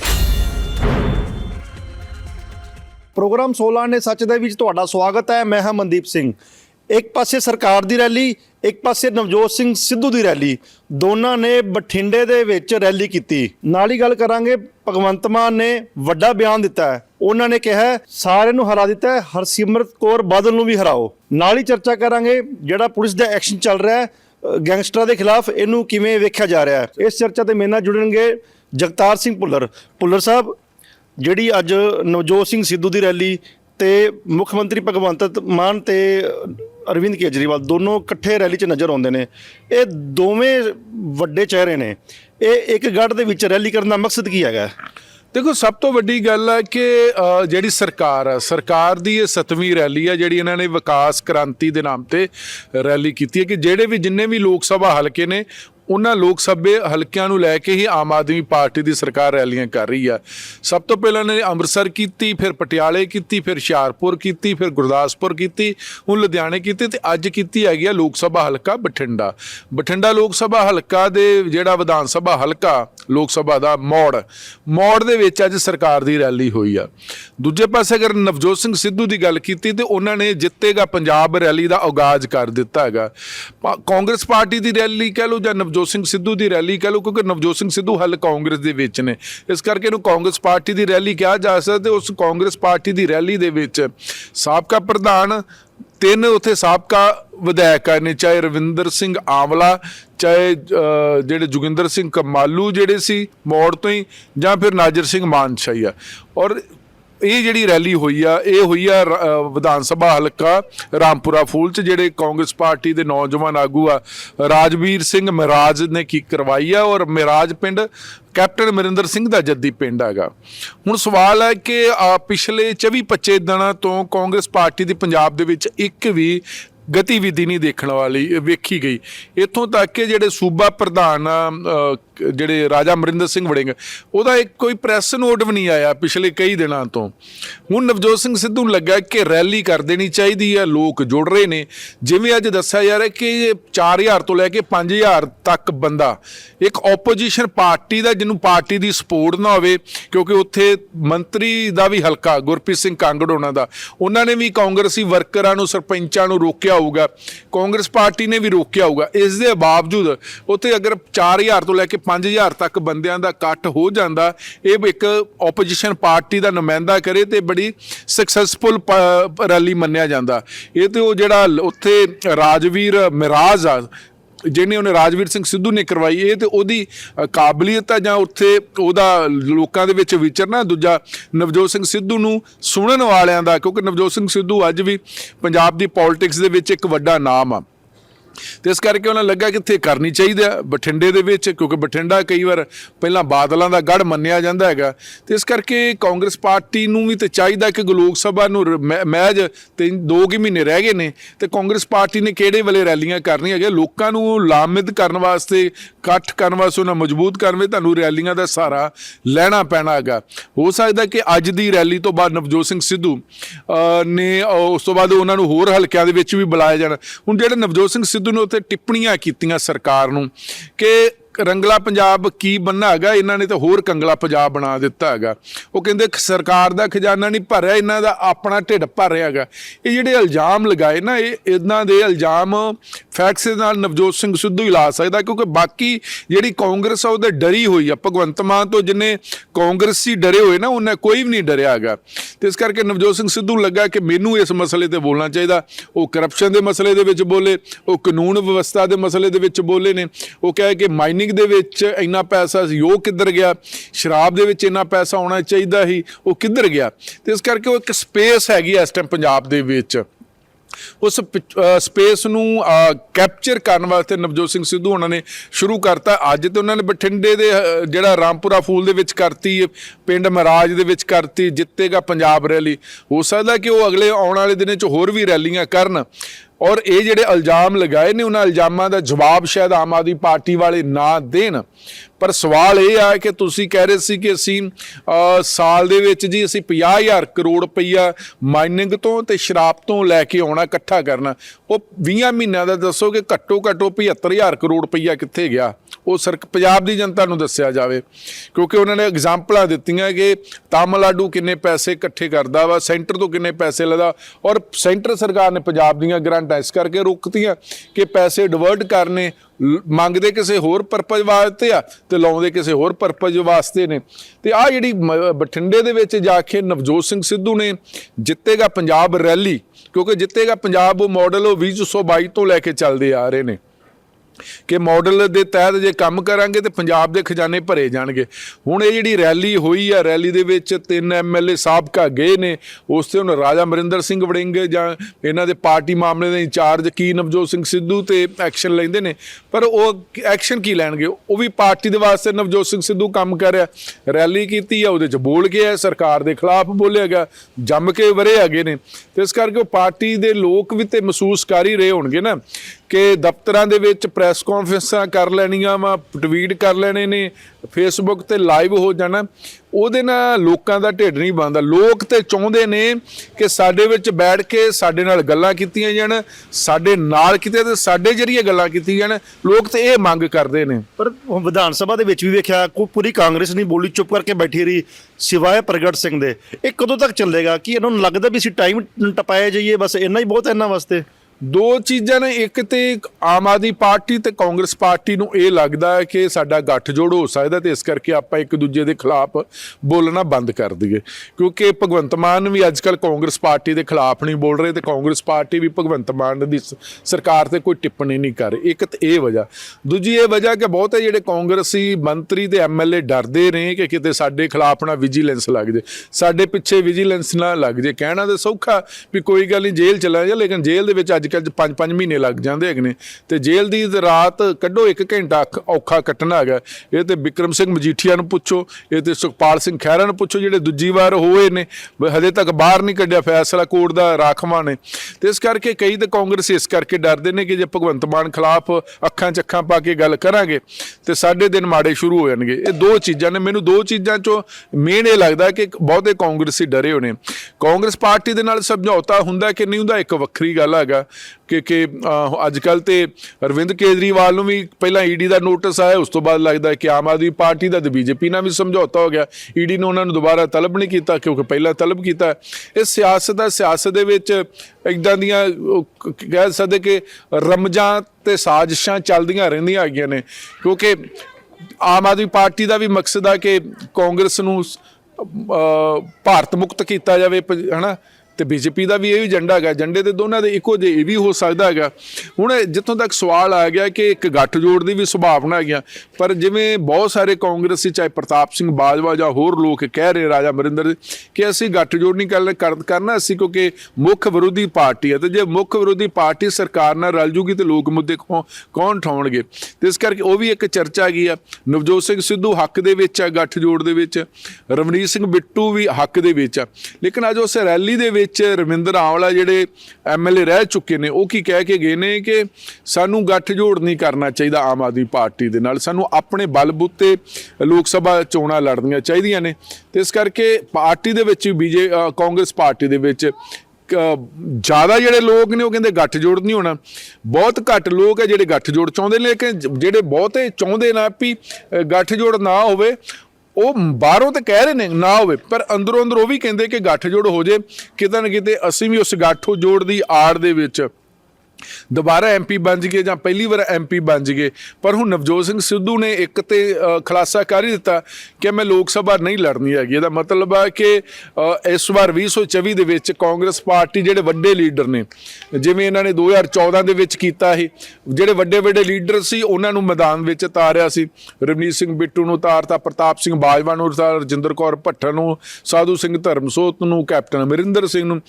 ਪ੍ਰੋਗਰਾਮ 16 ਨੇ ਸੱਚ ਦੇ ਵਿੱਚ ਤੁਹਾਡਾ ਸਵਾਗਤ ਹੈ। ਮੈਂ ਹਾਂ ਮਨਦੀਪ ਸਿੰਘ। ਇੱਕ ਪਾਸੇ ਸਰਕਾਰ ਦੀ ਰੈਲੀ, ਇੱਕ ਪਾਸੇ ਨਵਜੋਤ ਸਿੰਘ ਸਿੱਧੂ ਦੀ ਰੈਲੀ। ਦੋਨਾਂ ਨੇ ਬਠਿੰਡੇ ਦੇ ਵਿੱਚ ਰੈਲੀ ਕੀਤੀ। ਨਾਲ ਹੀ ਗੱਲ ਕਰਾਂਗੇ, ਭਗਵੰਤ ਮਾਨ ਨੇ ਵੱਡਾ ਬਿਆਨ ਦਿੱਤਾ ਹੈ। ਉਹਨਾਂ ਨੇ ਕਿਹਾ, ਸਾਰਿਆਂ ਨੂੰ ਹਰਾ ਦਿੱਤਾ ਹੈ, ਹਰਸਿਮਰਤ ਕੌਰ ਬਾਦਲ ਨੂੰ ਵੀ ਹਰਾਓ। ਨਾਲ ਹੀ ਚਰਚਾ ਕਰਾਂਗੇ, ਜਿਹੜਾ ਪੁਲਿਸ ਦਾ ਐਕਸ਼ਨ ਚੱਲ ਰਿਹਾ ਹੈ ਗੈਂਗਸਟਰਾਂ ਦੇ ਖਿਲਾਫ ਇਹਨੂੰ ਕਿਵੇਂ ਵੇਖਿਆ ਜਾ ਰਿਹਾ ਹੈ। ਇਸ ਚਰਚਾ ਤੇ ਮੇਰੇ ਨਾਲ ਜੁੜਨਗੇ ਜਗਤਾਰ ਸਿੰਘ ਭੁੱਲਰ। ਭੁੱਲਰ ਸਾਹਿਬ, ਜਿਹੜੀ ਅੱਜ ਨਵਜੋਤ ਸਿੰਘ ਸਿੱਧੂ ਦੀ ਰੈਲੀ ਤੇ ਮੁੱਖ ਮੰਤਰੀ ਭਗਵੰਤ ਮਾਨ ਤੇ ਅਰਵਿੰਦ ਕੇਜਰੀਵਾਲ ਦੋਨੋਂ ਇਕੱਠੇ ਰੈਲੀ 'ਚ ਨਜ਼ਰ ਆਉਂਦੇ ਨੇ। ਇਹ ਦੋਵੇਂ ਵੱਡੇ ਚਿਹਰੇ ਨੇ। ਇਹ ਇੱਕ ਗੜ ਦੇ ਵਿੱਚ ਰੈਲੀ ਕਰਨ ਦਾ ਮਕਸਦ ਕੀ ਹੈਗਾ? ਦੇਖੋ, ਸਭ ਤੋਂ ਵੱਡੀ ਗੱਲ ਹੈ ਕਿ ਜਿਹੜੀ ਸਰਕਾਰ ਹੈ, ਸਰਕਾਰ ਦੀ ਇਹ ਸਤਵੀਂ ਰੈਲੀ ਹੈ, ਜਿਹੜੀ ਇਹਨਾਂ ਨੇ ਵਿਕਾਸ ਕ੍ਰਾਂਤੀ ਦੇ ਨਾਮ ਤੇ ਰੈਲੀ ਕੀਤੀ ਹੈ ਕਿ ਜਿਹੜੇ ਵੀ ਜਿੰਨੇ ਵੀ ਲੋਕ ਸਭਾ ਹਲਕੇ ਨੇ ਉਹਨਾਂ ਲੋਕ ਸਭੇ ਹਲਕਿਆਂ ਨੂੰ ਲੈ ਕੇ ਹੀ ਆਮ ਆਦਮੀ ਪਾਰਟੀ ਦੀ ਸਰਕਾਰ ਰੈਲੀਆਂ ਕਰ ਰਹੀ ਆ। ਸਭ ਤੋਂ ਪਹਿਲਾਂ ਨੇ ਅੰਮ੍ਰਿਤਸਰ ਕੀਤੀ, ਫਿਰ ਪਟਿਆਲੇ ਕੀਤੀ, ਫਿਰ ਹੁਸ਼ਿਆਰਪੁਰ ਕੀਤੀ, ਫਿਰ ਗੁਰਦਾਸਪੁਰ ਕੀਤੀ, ਹੁਣ ਲੁਧਿਆਣੇ ਕੀਤੀ ਤੇ ਅੱਜ ਕੀਤੀ ਹੈਗੀ ਆ ਲੋਕ ਸਭਾ ਹਲਕਾ ਬਠਿੰਡਾ। ਬਠਿੰਡਾ ਲੋਕ ਸਭਾ ਹਲਕਾ ਦੇ ਜਿਹੜਾ ਵਿਧਾਨ ਸਭਾ ਹਲਕਾ, ਲੋਕ ਸਭਾ ਦਾ ਮੋੜ ਮੋੜ ਦੇ ਵਿੱਚ ਅੱਜ ਸਰਕਾਰ ਦੀ ਰੈਲੀ ਹੋਈ ਆ। ਦੂਜੇ ਪਾਸੇ ਅਗਰ ਨਵਜੋਤ ਸਿੰਘ ਸਿੱਧੂ ਦੀ ਗੱਲ ਕੀਤੀ ਤੇ ਉਹਨਾਂ ਨੇ ਜਿੱਤੇਗਾ ਪੰਜਾਬ ਰੈਲੀ ਦਾ ਆਗਾਜ਼ ਕਰ ਦਿੱਤਾ ਹੈਗਾ। ਕਾਂਗਰਸ ਪਾਰਟੀ ਦੀ ਰੈਲੀ ਕਹਿ ਲਓ ਜਾਂ ਨਵਜੋਤ ਨਵਜੋਤ ਸਿੰਘ ਸਿੱਧੂ ਦੀ ਰੈਲੀ ਕਹਿ ਲਓ, ਕਿਉਂਕਿ ਨਵਜੋਤ ਸਿੰਘ ਸਿੱਧੂ ਹੱਲ ਕਾਂਗਰਸ ਦੇ ਵਿੱਚ ਨੇ। ਇਸ ਕਰਕੇ ਇਹਨੂੰ ਕਾਂਗਰਸ ਪਾਰਟੀ ਦੀ ਰੈਲੀ ਕਿਹਾ ਜਾ ਸਕਦਾ ਤੇ ਉਸ ਕਾਂਗਰਸ ਪਾਰਟੀ ਦੀ ਰੈਲੀ ਦੇ ਵਿੱਚ ਸਾਬਕਾ ਪ੍ਰਧਾਨ, ਤਿੰਨ ਉੱਥੇ ਸਾਬਕਾ ਵਿਧਾਇਕ ਨੇ, ਚਾਹੇ ਰਵਿੰਦਰ ਸਿੰਘ ਆਵਲਾ, ਚਾਹੇ ਜਿਹੜੇ ਜੋਗਿੰਦਰ ਸਿੰਘ ਕਮਾਲੂ ਜਿਹੜੇ ਸੀ ਮੋੜ ਤੋਂ ਹੀ, ਜਾਂ ਫਿਰ ਨਾਜਰ ਸਿੰਘ ਮਾਨਸ਼ਾਹੀਆ ਔਰ ਇਹ ਜਿਹੜੀ ਰੈਲੀ ਹੋਈ ਆ, ਇਹ ਹੋਈ ਆ ਰ- ਵਿਧਾਨ ਸਭਾ ਹਲਕਾ ਰਾਮਪੁਰਾ ਫੂਲ ਚ, ਜਿਹੜੇ ਕਾਂਗਰਸ ਪਾਰਟੀ ਦੇ ਨੌਜਵਾਨ ਆਗੂ ਆ, ਰਾਜਵੀਰ ਸਿੰਘ ਮਹਾਰਾਜ ਨੇ ਕੀ ਕਰਵਾਈ ਆ, ਔਰ ਮਹਾਰਾਜ ਪਿੰਡ ਕੈਪਟਨ ਅਮਰਿੰਦਰ ਸਿੰਘ ਦਾ ਜੱਦੀ ਪਿੰਡ ਹੈਗਾ। ਹੁਣ ਸਵਾਲ ਹੈ ਕਿ ਪਿਛਲੇ 24 25 ਦਿਨਾਂ ਤੋਂ ਕਾਂਗਰਸ ਪਾਰਟੀ ਦੀ ਪੰਜਾਬ ਦੇ ਵਿੱਚ ਇੱਕ ਵੀ ਗਤੀਵਿਧੀ ਨਹੀਂ ਦੇਖਣ ਵਾਲੀ ਵੇਖੀ ਗਈ। ਇੱਥੋਂ ਤੱਕ ਕਿ ਜਿਹੜੇ ਸੂਬਾ ਪ੍ਰਧਾਨ ਆ, ਜਿਹੜੇ ਰਾਜਾ ਅਮਰਿੰਦਰ ਸਿੰਘ ਵੜਿੰਗ ਉਹਦਾ ਇੱਕ ਕੋਈ ਪ੍ਰੈਸ ਨੋਟ ਵੀ ਨਹੀਂ ਆਇਆ ਪਿਛਲੇ ਕਈ ਦਿਨਾਂ ਤੋਂ। ਹੁਣ ਨਵਜੋਤ ਸਿੰਘ ਸਿੱਧੂ ਨੂੰ ਲੱਗਾ ਕਿ ਰੈਲੀ ਕਰ ਦੇਣੀ ਚਾਹੀਦੀ ਹੈ ਲੋਕ ਜੁੜ ਰਹੇ ਨੇ। ਜਿਵੇਂ ਅੱਜ ਦੱਸਿਆ ਜਾ ਰਿਹਾ ਕਿ ਇਹ 4000 ਤੋਂ ਲੈ ਕੇ 5000 ਤੱਕ ਬੰਦਾ ਇੱਕ ਆਪੋਜੀਸ਼ਨ ਪਾਰਟੀ ਦਾ ਜਿਹਨੂੰ ਪਾਰਟੀ ਦੀ ਸਪੋਰਟ ਨਾ ਹੋਵੇ ਕਿਉਂਕਿ ਉੱਥੇ ਮੰਤਰੀ ਦਾ ਵੀ ਹਲਕਾ ਗੁਰਪ੍ਰੀਤ ਸਿੰਘ ਕਾਂਗੜ ਉਹਨਾਂ ਦਾ। ਉਹਨਾਂ ਨੇ ਵੀ ਕਾਂਗਰਸੀ ਵਰਕਰਾਂ ਨੂੰ ਸਰਪੰਚਾਂ ਨੂੰ ਰੋਕਿਆ ਹੋਊਗਾ ਕਾਂਗਰਸ ਪਾਰਟੀ ਨੇ ਵੀ ਰੋਕਿਆ ਹੋਊਗਾ। ਇਸ ਦੇ ਬਾਵਜੂਦ ਉੱਥੇ ਅਗਰ 4000 ਤੋਂ ਲੈ ਕੇ 5000 ਤੱਕ ਬੰਦਿਆਂ ਦਾ ਇਕੱਠ ਹੋ ਜਾਂਦਾ, ਇਹ ਇੱਕ ਆਪੋਜੀਸ਼ਨ ਪਾਰਟੀ ਦਾ ਨੁਮਾਇੰਦਾ ਕਰੇ ਤੇ ਬੜੀ ਸਕਸੈਸਫੁਲ ਰੈਲੀ ਮੰਨਿਆ ਜਾਂਦਾ। ਇਹ ਤੇ ਉਹ ਜਿਹੜਾ ਉੱਥੇ ਰਾਜਵੀਰ ਮਿਰਾਜ ਆ ਜਿਹਨੇ ਉਹਨੇ ਰਾਜਵੀਰ ਸਿੰਘ ਸਿੱਧੂ ਨੇ ਕਰਵਾਈ, ਇਹ ਤੇ ਉਹਦੀ ਕਾਬਲੀਅਤ ਆ ਜਾਂ ਉੱਥੇ ਉਹਦਾ ਲੋਕਾਂ ਦੇ ਵਿੱਚ ਵਿਚਰਨਾ ਦੂਜਾ, ਨਵਜੋਤ ਸਿੰਘ ਸਿੱਧੂ ਨੂੰ ਸੁਣਨ ਵਾਲਿਆਂ ਦਾ, ਕਿਉਂਕਿ ਨਵਜੋਤ ਸਿੰਘ ਸਿੱਧੂ ਅੱਜ ਵੀ ਪੰਜਾਬ ਦੀ ਪੋਲਿਟਿਕਸ ਦੇ ਵਿੱਚ ਇੱਕ ਵੱਡਾ ਨਾਮ ਆ। ਤੇ ਇਸ ਕਰਕੇ ਉਹਨਾਂ ਲੱਗਾ ਕਿ ਇੱਥੇ ਕਰਨੀ ਚਾਹੀਦੀ ਹੈ, ਬਠਿੰਡੇ ਦੇ ਵਿੱਚ, ਕਿਉਂਕਿ ਬਠਿੰਡਾ ਕਈ ਵਾਰ ਪਹਿਲਾਂ ਬਾਦਲਾਂ ਦਾ ਗੜ ਮੰਨਿਆ ਜਾਂਦਾ ਹੈਗਾ। ਤੇ ਇਸ ਕਰਕੇ ਕਾਂਗਰਸ ਪਾਰਟੀ ਨੂੰ ਵੀ ਤੇ ਚਾਹੀਦਾ ਕਿ ਲੋਕ ਸਭਾ ਨੂੰ ਰ- ਮਹਿ- ਮਹਿਜ ਤਿੰਨ, ਦੋ ਕੁ ਮਹੀਨੇ ਰਹਿ ਗਏ ਨੇ, ਤੇ ਕਾਂਗਰਸ ਪਾਰਟੀ ਨੇ ਕਿਹੜੇ ਵੇਲੇ ਰੈਲੀਆਂ ਕਰਨੀਆਂ ਹੈਗੇ ਲੋਕਾਂ ਨੂੰ ਲਾਮਿਤ ਕਰਨ ਵਾਸਤੇ, ਇਕੱਠ ਕਰਨ ਵਾਸਤੇ, ਉਹਨਾਂ ਮਜ਼ਬੂਤ ਕਰਨ ਵਿੱਚ ਤੁਹਾਨੂੰ ਰੈਲੀਆਂ ਦਾ ਸਹਾਰਾ ਲੈਣਾ ਪੈਣਾ ਹੈਗਾ। ਹੋ ਸਕਦਾ ਕਿ ਅੱਜ ਦੀ ਰੈਲੀ ਤੋਂ ਬਾਅਦ ਨਵਜੋਤ ਸਿੰਘ ਸਿੱਧੂ ਨੇ ਉਸ ਤੋਂ ਬਾਅਦ ਉਹਨਾਂ ਨੂੰ ਹੋਰ ਹਲਕਿਆਂ ਦੇ ਵਿੱਚ ਵੀ ਬੁਲਾਇਆ ਜਾਣਾ। ਹੁਣ ਜਿਹੜੇ ਨਵਜੋਤ ਸਿੰਘ ਸਿੱਧੂ ਨੇ ਉੱਥੇ ਟਿੱਪਣੀਆਂ ਕੀਤੀਆਂ ਸਰਕਾਰ ਨੂੰ ਕਿ ਰੰਗਲਾ ਪੰਜਾਬ ਕੀ ਬੰਨਾ ਹੈਗਾ? ਇਹਨਾਂ ਨੇ ਤਾਂ ਹੋਰ ਕੰਗਲਾ ਪੰਜਾਬ ਬਣਾ ਦਿੱਤਾ ਹੈਗਾ। ਉਹ ਕਹਿੰਦੇ ਸਰਕਾਰ ਦਾ ਖਜ਼ਾਨਾ ਨਹੀਂ ਭਰ ਰਿਹਾ ਇਹਨਾਂ ਦਾ ਆਪਣਾ ਢਿੱਡ ਭਰ ਰਿਹਾ ਹੈਗਾ। ਇਹ ਜਿਹੜੇ ਇਲਜ਼ਾਮ ਲਗਾਏ ਨਾ, ਇਹ ਇਹਨਾਂ ਦੇ ਇਲਜ਼ਾਮ ਫੈਕਟਸ ਦੇ ਨਾਲ ਨਵਜੋਤ ਸਿੰਘ ਸਿੱਧੂ ਹੀ ਲਾ ਸਕਦਾ, ਕਿਉਂਕਿ ਬਾਕੀ ਜਿਹੜੀ ਕਾਂਗਰਸ ਆ ਉਹਦੇ ਡਰੀ ਹੋਈ ਆ। ਭਗਵੰਤ ਮਾਨ ਤੋਂ ਜਿੰਨੇ ਕਾਂਗਰਸੀ ਡਰੇ ਹੋਏ ਨਾ, ਉਹਨੇ ਕੋਈ ਵੀ ਨਹੀਂ ਡਰਿਆ ਹੈਗਾ। ਤੇ ਇਸ ਕਰਕੇ ਨਵਜੋਤ ਸਿੰਘ ਸਿੱਧੂ ਲੱਗਾ ਕਿ ਮੈਨੂੰ ਇਸ ਮਸਲੇ ਤੇ ਬੋਲਣਾ ਚਾਹੀਦਾ। ਉਹ ਕਰਪਸ਼ਨ ਦੇ ਮਸਲੇ ਦੇ ਵਿੱਚ ਬੋਲੇ, ਉਹ ਕਾਨੂੰਨ ਵਿਵਸਥਾ ਦੇ ਮਸਲੇ ਦੇ ਵਿੱਚ ਬੋਲੇ ਨੇ। ਉਹ ਕਹੇ ਕਿ ਮਾਈਨਿੰਗ ਦੇ ਵਿੱਚ ਇੰਨਾ ਪੈਸਾ ਸੀ, ਉਹ ਕਿੱਧਰ ਗਿਆ? ਸ਼ਰਾਬ ਦੇ ਵਿੱਚ ਇੰਨਾ ਪੈਸਾ ਆਉਣਾ ਚਾਹੀਦਾ ਸੀ, ਉਹ ਕਿੱਧਰ ਗਿਆ? ਤੇ ਇਸ ਕਰਕੇ ਉਹ ਇੱਕ ਸਪੇਸ ਹੈਗੀ ਇਸ ਟਾਈਮ ਪੰਜਾਬ ਦੇ ਵਿੱਚ। ਉਸ ਸਪੇਸ ਨੂੰ ਕੈਪਚਰ ਕਰਨ ਵਾਸਤੇ ਨਵਜੋਤ ਸਿੰਘ ਸਿੱਧੂ ਉਹਨਾਂ ਨੇ ਸ਼ੁਰੂ ਕਰਤਾ। ਅੱਜ ਤੇ ਉਹਨਾਂ ਨੇ ਬਠਿੰਡੇ ਦੇ ਜਿਹੜਾ ਰਾਮਪੁਰਾ ਫੂਲ ਦੇ ਵਿੱਚ ਕਰਤੀ, ਪਿੰਡ ਮਹਾਰਾਜ ਦੇ ਵਿੱਚ ਕਰਤੀ, ਜਿੱਤੇਗਾ ਪੰਜਾਬ ਰੈਲੀ। ਹੋ ਸਕਦਾ ਕਿ ਉਹ ਅਗਲੇ ਆਉਣ ਵਾਲੇ ਦਿਨਾਂ 'ਚ ਹੋਰ ਵੀ ਰੈਲੀਆਂ ਕਰਨ। ਔਰ ਇਹ ਜਿਹੜੇ ਇਲਜ਼ਾਮ ਲਗਾਏ ਨੇ, ਉਹਨਾਂ ਇਲਜ਼ਾਮਾਂ ਦਾ ਜਵਾਬ ਸ਼ਾਇਦ ਆਮ ਆਦਮੀ ਪਾਰਟੀ ਵਾਲੇ ਨਾ ਦੇਣ। ਪਰ ਸਵਾਲ ਇਹ ਆ ਕਿ ਤੁਸੀਂ ਕਹਿ ਰਹੇ ਸੀ ਕਿ ਅਸੀਂ ਸਾਲ ਦੇ ਵਿੱਚ ਜੀ ਅਸੀਂ 50000 ਕਰੋੜ ਰੁਪਈਆ ਮਾਈਨਿੰਗ ਤੋਂ ਤੇ ਸ਼ਰਾਬ ਤੋਂ ਲੈ ਕੇ ਆਉਣਾ, ਇਕੱਠਾ ਕਰਨਾ। ਉਹ 20 ਮਹੀਨਿਆਂ ਦਾ ਦੱਸੋ ਕਿ ਘੱਟੋ ਘੱਟੋ 75000 ਕਰੋੜ ਰੁਪਈਆ ਕਿੱਥੇ ਗਿਆ? ਉਹ ਸਰਕ ਪੰਜਾਬ ਦੀ ਜਨਤਾ ਨੂੰ ਦੱਸਿਆ ਜਾਵੇ। ਕਿਉਂਕਿ ਉਹਨਾਂ ਨੇ ਐਗਜ਼ਾਮਪਲਾਂ ਦਿੱਤੀਆਂ ਕਿ ਤਾਮਿਲਨਾਡੂ ਕਿੰਨੇ ਪੈਸੇ ਇਕੱਠੇ ਕਰਦਾ ਵਾ, ਸੈਂਟਰ ਤੋਂ ਕਿੰਨੇ ਪੈਸੇ ਲੈਦਾ ਔਰ ਸੈਂਟਰ ਸਰਕਾਰ ਨੇ ਪੰਜਾਬ ਦੀਆਂ ਗ੍ਰਾਂਟਾਂ ਇਸ ਕਰਕੇ ਰੋਕਤੀਆਂ ਕਿ ਪੈਸੇ ਡਿਵਰਟ ਕਰਨੇ ਮੰਗਦੇ ਕਿਸੇ ਹੋਰ ਪਰਪਸ ਵਾਸਤੇ ਆ ਤੇ ਲਾਉਂਦੇ ਕਿਸੇ ਹੋਰ ਪਰਪਸ ਵਾਸਤੇ ਨੇ। ਤੇ ਆ ਜਿਹੜੀ ਮ- ਬਠਿੰਡੇ ਦੇ ਵਿੱਚ ਜਾ ਕੇ ਨਵਜੋਤ ਸਿੰਘ ਸਿੱਧੂ ਨੇ ਜਿੱਤੇਗਾ ਪੰਜਾਬ ਰੈਲੀ ਕਿਉਂਕਿ ਜਿੱਤੇਗਾ ਪੰਜਾਬ ਉਹ ਮਾਡਲ ਉਹ 2022 ਤੋਂ ਲੈ ਕੇ ਚੱਲਦੇ ਆ ਰਹੇ ਨੇ। ਕਿ ਮਾਡਲ ਦੇ ਤਹਿਤ ਜੇ ਕੰਮ ਕਰਾਂਗੇ ਤੇ ਪੰਜਾਬ ਦੇ ਖਜ਼ਾਨੇ ਭਰੇ ਜਾਣਗੇ। ਹੁਣ ਇਹ ਜਿਹੜੀ ਰੈਲੀ ਹੋਈ ਆ, ਰੈਲੀ ਦੇ ਵਿੱਚ ਤਿੰਨ ਐਮਐਲਏ ਸਾਬਕਾ ਗਏ ਨੇ। ਉਸ ਤੇ ਹੁਣ ਰਾਜਾ ਮਰਿੰਦਰ ਸਿੰਘ ਵੜਿੰਗ ਜਾਂ ਇਹਨਾਂ ਦੇ ਪਾਰਟੀ ਮਾਮਲੇ ਦੇ ਇੰਚਾਰਜ ਕੀ ਨਵਜੋਤ ਸਿੰਘ ਸਿੱਧੂ ਤੇ ਐਕਸ਼ਨ ਲੈਂਦੇ ਨੇ। ਪਰ ਉਹ ਐਕਸ਼ਨ ਕੀ ਲੈਣਗੇ? ਉਹ ਵੀ ਪਾਰਟੀ ਦੇ ਵਾਸਤੇ ਨਵਜੋਤ ਸਿੰਘ ਸਿੱਧੂ ਕੰਮ ਕਰ ਰਿਹਾ। ਰੈਲੀ ਕੀਤੀ ਆ, ਉਹਦੇ ਚ ਬੋਲ ਗਿਆ, ਸਰਕਾਰ ਦੇ ਖਿਲਾਫ ਬੋਲਿਆ ਬੋਲਿਆਗਾ ਜੰਮ ਕੇ ਵਰੇ ਹੈਗੇ ਨੇ। ਤੇ ਇਸ ਕਰਕੇ ਉਹ ਪਾਰਟੀ ਦੇ ਲੋਕ ਵੀ ਤੇ ਮਹਿਸੂਸ ਕਰ ਹੀ ਰਹੇ ਹੋਣਗੇ ਨਾ। ਕਿ ਦਫ਼ਤਰਾਂ ਦੇ ਵਿੱਚ ਪ੍ਰੈਸ ਕਾਨਫਰੰਸਾਂ ਕਰ ਲੈਣੀਆਂ ਵਾ, ਟਵੀਟ ਕਰ ਲੈਣੇ ਨੇ ਫੇਸਬੁੱਕ ਤੇ ਲਾਈਵ ਹੋ ਜਾਣਾ, ਉਹਦੇ ਨਾਲ ਲੋਕਾਂ ਦਾ ਢਿੱਡ ਨਹੀਂ ਬਣਦਾ। ਲੋਕ ਤੇ ਚਾਹੁੰਦੇ ਨੇ ਕਿ ਸਾਡੇ ਵਿੱਚ ਬੈਠ ਕੇ ਸਾਡੇ ਨਾਲ ਗੱਲਾਂ ਕੀਤੀਆਂ ਜਾਣ, ਸਾਡੇ ਨਾਲ ਕਿਤੇ ਤੇ ਸਾਡੇ ਜਰੀਏ ਗੱਲਾਂ ਕੀਤੀਆਂ ਜਾਣ, ਲੋਕ ਤੇ ਇਹ ਮੰਗ ਕਰਦੇ ਨੇ। ਪਰ ਹੁਣ ਵਿਧਾਨ ਸਭਾ ਦੇ ਵਿੱਚ ਵੀ ਵੇਖਿਆ ਕੋਈ ਪੂਰੀ ਕਾਂਗਰਸ ਨਹੀਂ ਬੋਲੀ, ਚੁੱਪ ਕਰਕੇ ਬੈਠੀ ਰਹੀ, ਸਿਵਾਏ ਪ੍ਰਗਟ ਸਿੰਘ ਦੇ। ਇਹ ਕਦੋਂ ਤੱਕ ਚੱਲੇਗਾ? ਕਿ ਇਹਨਾਂ ਨੂੰ ਲੱਗਦਾ ਵੀ ਅਸੀਂ ਟਾਈਮ ਟਪਾਇਆ ਜਾਈਏ, ਬਸ ਇੰਨਾ ਹੀ ਬਹੁਤ ਇਹਨਾਂ ਵਾਸਤੇ? ਦੋ ਚੀਜ਼ਾਂ ਨੇ, ਇੱਕ ਤੇ ਆਮ ਆਦਮੀ ਪਾਰਟੀ ਤੇ ਕਾਂਗਰਸ ਪਾਰਟੀ ਨੂੰ ਇਹ ਲੱਗਦਾ ਹੈ ਕਿ ਸਾਡਾ ਗੱਠਜੋੜ ਹੋ ਸਕਦਾ ਤੇ ਇਸ ਕਰਕੇ ਆਪਾਂ ਇੱਕ ਦੂਜੇ ਦੇ ਖਿਲਾਫ ਬੋਲਣਾ ਬੰਦ ਕਰ ਦਈਏ। ਕਿਉਂਕਿ ਭਗਵੰਤ ਮਾਨ ਵੀ ਅੱਜਕੱਲ ਕਾਂਗਰਸ ਪਾਰਟੀ ਦੇ ਖਿਲਾਫ ਨਹੀਂ ਬੋਲ ਰਹੇ ਤੇ ਕਾਂਗਰਸ ਪਾਰਟੀ ਵੀ ਭਗਵੰਤ ਮਾਨ ਦੀ ਸ- ਸਰਕਾਰ ਤੇ ਕੋਈ ਟਿੱਪਣੀ ਨਹੀਂ ਕਰ ਰਹੀ। ਇੱਕ ਤੇ ਇਹ ਵਜ੍ਹਾ। ਦੂਜੀ ਇਹ ਵਜ੍ਹਾ ਕਿ ਬਹੁਤੇ ਜਿਹੜੇ ਕਾਂਗਰਸੀ ਮੰਤਰੀ ਤੇ ਐਮਐਲਏ ਡਰਦੇ ਨੇ ਕਿ ਕਿਤੇ ਸਾਡੇ ਖਿਲਾਫ ਨਾ ਵਿਜੀਲੈਂਸ ਲੱਗ ਜੇ ਸਾਡੇ ਪਿੱਛੇ ਵਿਜੀਲੈਂਸ ਨਾ ਲੱਗ ਜੇ ਕਹਿਣਾ ਤੇ ਸੌਖਾ ਵੀ ਕੋਈ ਗੱਲ ਨਹੀਂ, ਜੇਲ੍ਹ ਚਲਾ ਜਾ, ਲੇਕਿਨ ਜੇਲ੍ਹ ਦੇ ਵਿੱਚ ਅੱਜ ਕੱਲ੍ਹ 5-5 ਮਹੀਨੇ ਲੱਗ ਜਾਂਦੇ ਹੈਗੇ ਨੇ ਤੇ ਜੇਲ੍ਹ ਦੀ ਰਾਤ ਕੱਢੋ ਇੱਕ ਘੰਟਾ ਔਖ- ਔਖਾ ਕੱਟਣਾ ਹੈਗਾ। ਇਹ ਤੇ ਵਿਕਰਮ ਸਿੰਘ ਮਜੀਠੀਆ ਨੂੰ ਪੁੱਛੋ, ਇਹ ਤੇ ਸੁਖਪਾਲ ਸਿੰਘ ਖਹਿਰਾ ਨੂੰ ਪੁੱਛੋ, ਜਿਹੜੇ ਦੂਜੀ ਵਾਰ ਹੋਏ ਨੇ ਹਜੇ ਤੱਕ ਬਾਹਰ ਨਹੀਂ ਕੱਢਿਆ ਫੈਸਲਾ ਕੋਰਟ ਦਾ ਰਾਖਵਾਂ ਨੇ। ਤੇ ਇਸ ਕਰਕੇ ਕਈ ਤੇ ਕਾਂਗਰਸ ਇਸ ਕਰਕੇ ਡਰਦੇ ਨੇ ਕਿ ਜੇ ਭਗਵੰਤ ਮਾਨ ਖਿਲਾਫ ਅੱਖਾਂ ਚੱਖਾਂ ਪਾ ਕੇ ਗੱਲ ਕਰਾਂਗੇ, ਤੇ ਸਾਡੇ ਦਿਨ ਮਾੜੇ ਸ਼ੁਰੂ ਹੋ ਜਾਣਗੇ। ਇਹ ਦੋ ਚੀਜ਼ਾਂ ਨੇ, ਮੈਨੂੰ ਦੋ ਚੀਜ਼ਾਂ 'ਚੋਂ ਮੇਨ ਇਹ ਲੱਗਦਾ ਕਿ ਬਹੁਤੇ ਕਾਂਗਰਸੀ ਡਰੇ ਹੋਏ ਨੇ। ਕਾਂਗਰਸ ਪਾਰਟੀ ਦੇ ਨਾਲ ਸਮਝੌਤਾ ਹੁੰਦਾ ਕਿ ਨਹੀਂ ਹੁੰਦਾ, ਇੱਕ ਵੱਖਰੀ ਗੱਲ ਹੈਗਾ। ਕਿ ਕਿ ਅੱਜ ਕੱਲ ਤੇ ਅਰਵਿੰਦ ਕੇਜਰੀਵਾਲ ਨੂੰ ਵੀ ਪਹਿਲਾਂ ਈਡੀ ਦਾ ਨੋਟਿਸ ਆਇਆ, ਉਸ ਤੋਂ ਬਾਅਦ ਲੱਗਦਾ ਕਿ ਆਮ ਆਦਮੀ ਪਾਰਟੀ ਦਾ ਤੇ ਬੀਜੇਪੀ ਨਾਲ ਵੀ ਸਮਝੌਤਾ ਹੋ ਗਿਆ। ਈਡੀ ਨੇ ਉਹਨਾਂ ਨੂੰ ਦੁਬਾਰਾ ਤਲਬ ਨਹੀਂ ਕੀਤਾ, ਕਿਉਂਕਿ ਪਹਿਲਾਂ ਤਲਬ ਕੀਤਾ। ਇਹ ਸਿਆਸਤ ਦਾ, ਸਿਆਸਤ ਦੇ ਵਿੱਚ ਇਦਾਂ ਦੀਆਂ ਕਹਿ ਸਕਦੇ ਕਿ ਰਮਜਾਂ ਤੇ ਸਾਜ਼ਿਸ਼ਾਂ ਚੱਲਦੀਆਂ ਰਹਿੰਦੀਆਂ ਹੈਗੀਆਂ ਨੇ। ਕਿਉਂਕਿ ਆਮ ਆਦਮੀ ਪਾਰਟੀ ਦਾ ਵੀ ਮਕਸਦ ਆ ਕਿ ਕਾਂਗਰਸ ਨੂੰ ਭਾਰਤ ਮੁਕਤ ਕੀਤਾ ਜਾਵੇ, ਪ- ਹਨਾ? ਤੇ ਬੀਜੇਪੀ ਦਾ ਵੀ ਇਹ ਏਜੰਡਾ ਹੈਗਾ। ਏਜੰਡੇ ਤੇ ਦੋਨਾਂ ਦੇ ਇੱਕੋ ਜਿਹੇ ਇਹ ਵੀ ਹੋ ਸਕਦਾ ਹੈਗਾ। ਹੁਣ ਜਿੱਥੋਂ ਤੱਕ ਸਵਾਲ ਆ ਗਿਆ ਕਿ ਇੱਕ ਗੱਠਜੋੜ ਦੀ ਵੀ ਸੁਭਾਵਨਾ ਹੈਗੀਆਂ ਪਰ ਜਿਵੇਂ ਬਹੁਤ ਸਾਰੇ ਕਾਂਗਰਸੀ ਚਾਹੇ ਪ੍ਰਤਾਪ ਸਿੰਘ ਬਾਜਵਾ ਜਾਂ ਹੋਰ ਲੋਕ ਕਹਿ ਰਹੇ ਰਾਜਾ ਅਮਰਿੰਦਰ ਜੀ, ਕਿ ਅਸੀਂ ਗੱਠਜੋੜ ਨਹੀਂ ਕਰਨਾ ਅਸੀਂ ਕਿਉਂਕਿ ਮੁੱਖ ਵਿਰੋਧੀ ਪਾਰਟੀ ਹੈ ਤੇ ਜੇ ਮੁੱਖ ਵਿਰੋਧੀ ਪਾਰਟੀ ਸਰਕਾਰ ਨਾਲ ਰਲ ਜੂਗੀ ਤੇ ਲੋਕ ਮੁੱਦੇ ਕੌਣ ਕੌਣ ਉਠਾਉਣਗੇ? ਤੇ ਇਸ ਕਰਕੇ ਉਹ ਵੀ ਇੱਕ ਚਰਚਾ ਹੈਗੀ ਆ। ਨਵਜੋਤ ਸਿੰਘ ਸਿੱਧੂ ਹੱਕ ਦੇ ਵਿੱਚ ਆ ਗੱਠਜੋੜ ਦੇ ਵਿੱਚ। ਰਮਨੀਤ ਸਿੰਘ ਬਿੱਟੂ ਵੀ ਹੱਕ ਦੇ ਵਿੱਚ ਆ। ਲੇਕਿਨ ਅੱਜ ਉਸ ਰੈਲੀ ਦੇ ਵਿੱਚ ਰਵਿੰਦਰ ਆਵਲਾ ਜਿਹੜੇ ਐਮਐਲਏ ਰਹਿ ਚੁੱਕੇ ਨੇ ਉਹ ਕੀ ਕਹਿ ਕੇ ਗਏ ਨੇ ਕਿ ਸਾਨੂੰ ਗੱਠਜੋੜ ਨਹੀਂ ਕਰਨਾ ਚਾਹੀਦਾ ਆਮ ਆਦਮੀ ਪਾਰਟੀ ਦੇ ਨਾਲ। ਸਾਨੂੰ ਆਪਣੇ ਬਲਬੂਤੇ ਲੋਕ ਸਭਾ ਚੋਣਾਂ ਲੜਨੀਆਂ ਚਾਹੀਦੀਆਂ ਨੇ। ਤੇ ਇਸ ਕਰਕੇ ਪਾਰਟੀ ਦੇ ਵਿੱਚ ਬੀਜੇ ਅ, ਕਾਂਗਰਸ ਪਾਰਟੀ ਦੇ ਵਿੱਚ ਜ਼ਿਆਦਾ ਜਿਹੜੇ ਲੋਕ ਨੇ ਉਹ ਕਹਿੰਦੇ ਗੱਠਜੋੜ ਨਹੀਂ ਹੋਣਾ। ਬਹੁਤ ਘੱਟ ਲੋਕ ਹੈ ਜਿਹੜੇ ਗੱਠਜੋੜ ਚਾਹੁੰਦੇ ਨੇ ਲੇਕਿਨ ਜਿਹੜੇ ਬਹੁਤੇ ਚਾਹੁੰਦੇ ਨਾ ਵੀ ਅ, ਗੱਠਜੋੜ ਨਾ ਹੋਵੇ ਉਹ ਬਾਹਰੋਂ ਤੇ ਕਹਿ ਰਹੇ ਨੇ, ਨਾ ਹੋਵੇ, ਪਰ ਅੰਦਰੋਂ ਅੰਦਰ ਉਹ ਵੀ ਕਹਿੰਦੇ ਕਿ ਗੱਠਜੋੜ ਹੋ ਜੇ, ਕਿਤੇ ਨਾ ਕਿਤੇ ਅਸੀਂ ਵੀ ਉਸ ਗੱਠੋ ਜੋੜ ਦੀ ਆੜ ਦੇ ਵਿੱਚ ਦੁਬਾਰਾ ਐਮਪੀ ਬਣ ਗਏ ਜਾਂ ਪਹਿਲੀ ਵਾਰ ਐਮਪੀ ਬਣ ਗਏ ਪਰ ਹੁਣ ਨਵਜੋਤ ਸਿੰਘ ਸਿੱਧੂ ਨੇ ਇੱਕ ਤੇ ਅ, ਖੁਲਾਸਾ ਕਰ ਹੀ ਦਿੱਤਾ ਕਿ ਮੈਂ ਲੋਕ ਸਭਾ ਨਹੀਂ ਲੜਨੀ ਹੈਗੀ। ਇਹਦਾ ਮਤਲਬ ਆ ਕਿ ਇਸ ਵਾਰ 2024 ਦੇ ਵਿੱਚ ਕਾਂਗਰਸ ਪਾਰਟੀ ਜਿਹੜੇ ਵੱਡੇ ਲੀਡਰ ਨੇ ਜਿਵੇਂ ਇਹਨਾਂ ਨੇ 2014 ਦੇ ਵਿੱਚ ਕੀਤਾ ਸੀ ਜਿਹੜੇ ਵੱਡੇ ਵੱਡੇ ਲੀਡਰ ਸੀ ਉਹਨਾਂ ਨੂੰ ਮੈਦਾਨ ਵਿੱਚ ਉਤਾਰਿਆ ਸੀ। ਰਵਨੀਤ ਸਿੰਘ ਬਿੱਟੂ ਨੂੰ ਉਤਾਰਤਾ ਪ੍ਰਤਾਪ ਸਿੰਘ ਬਾਜਵਾ ਨੂੰ ਉਤਾਰ ਰਜਿੰਦਰ ਕੌਰ ਭੱਠਾ ਨੂੰ ਸਾਧੂ ਸਿੰਘ ਧਰਮਸੋਤ ਨੂੰ ਕੈਪਟਨ ਅਮਰਿੰਦਰ ਸਿੰਘ ਨੂੰ।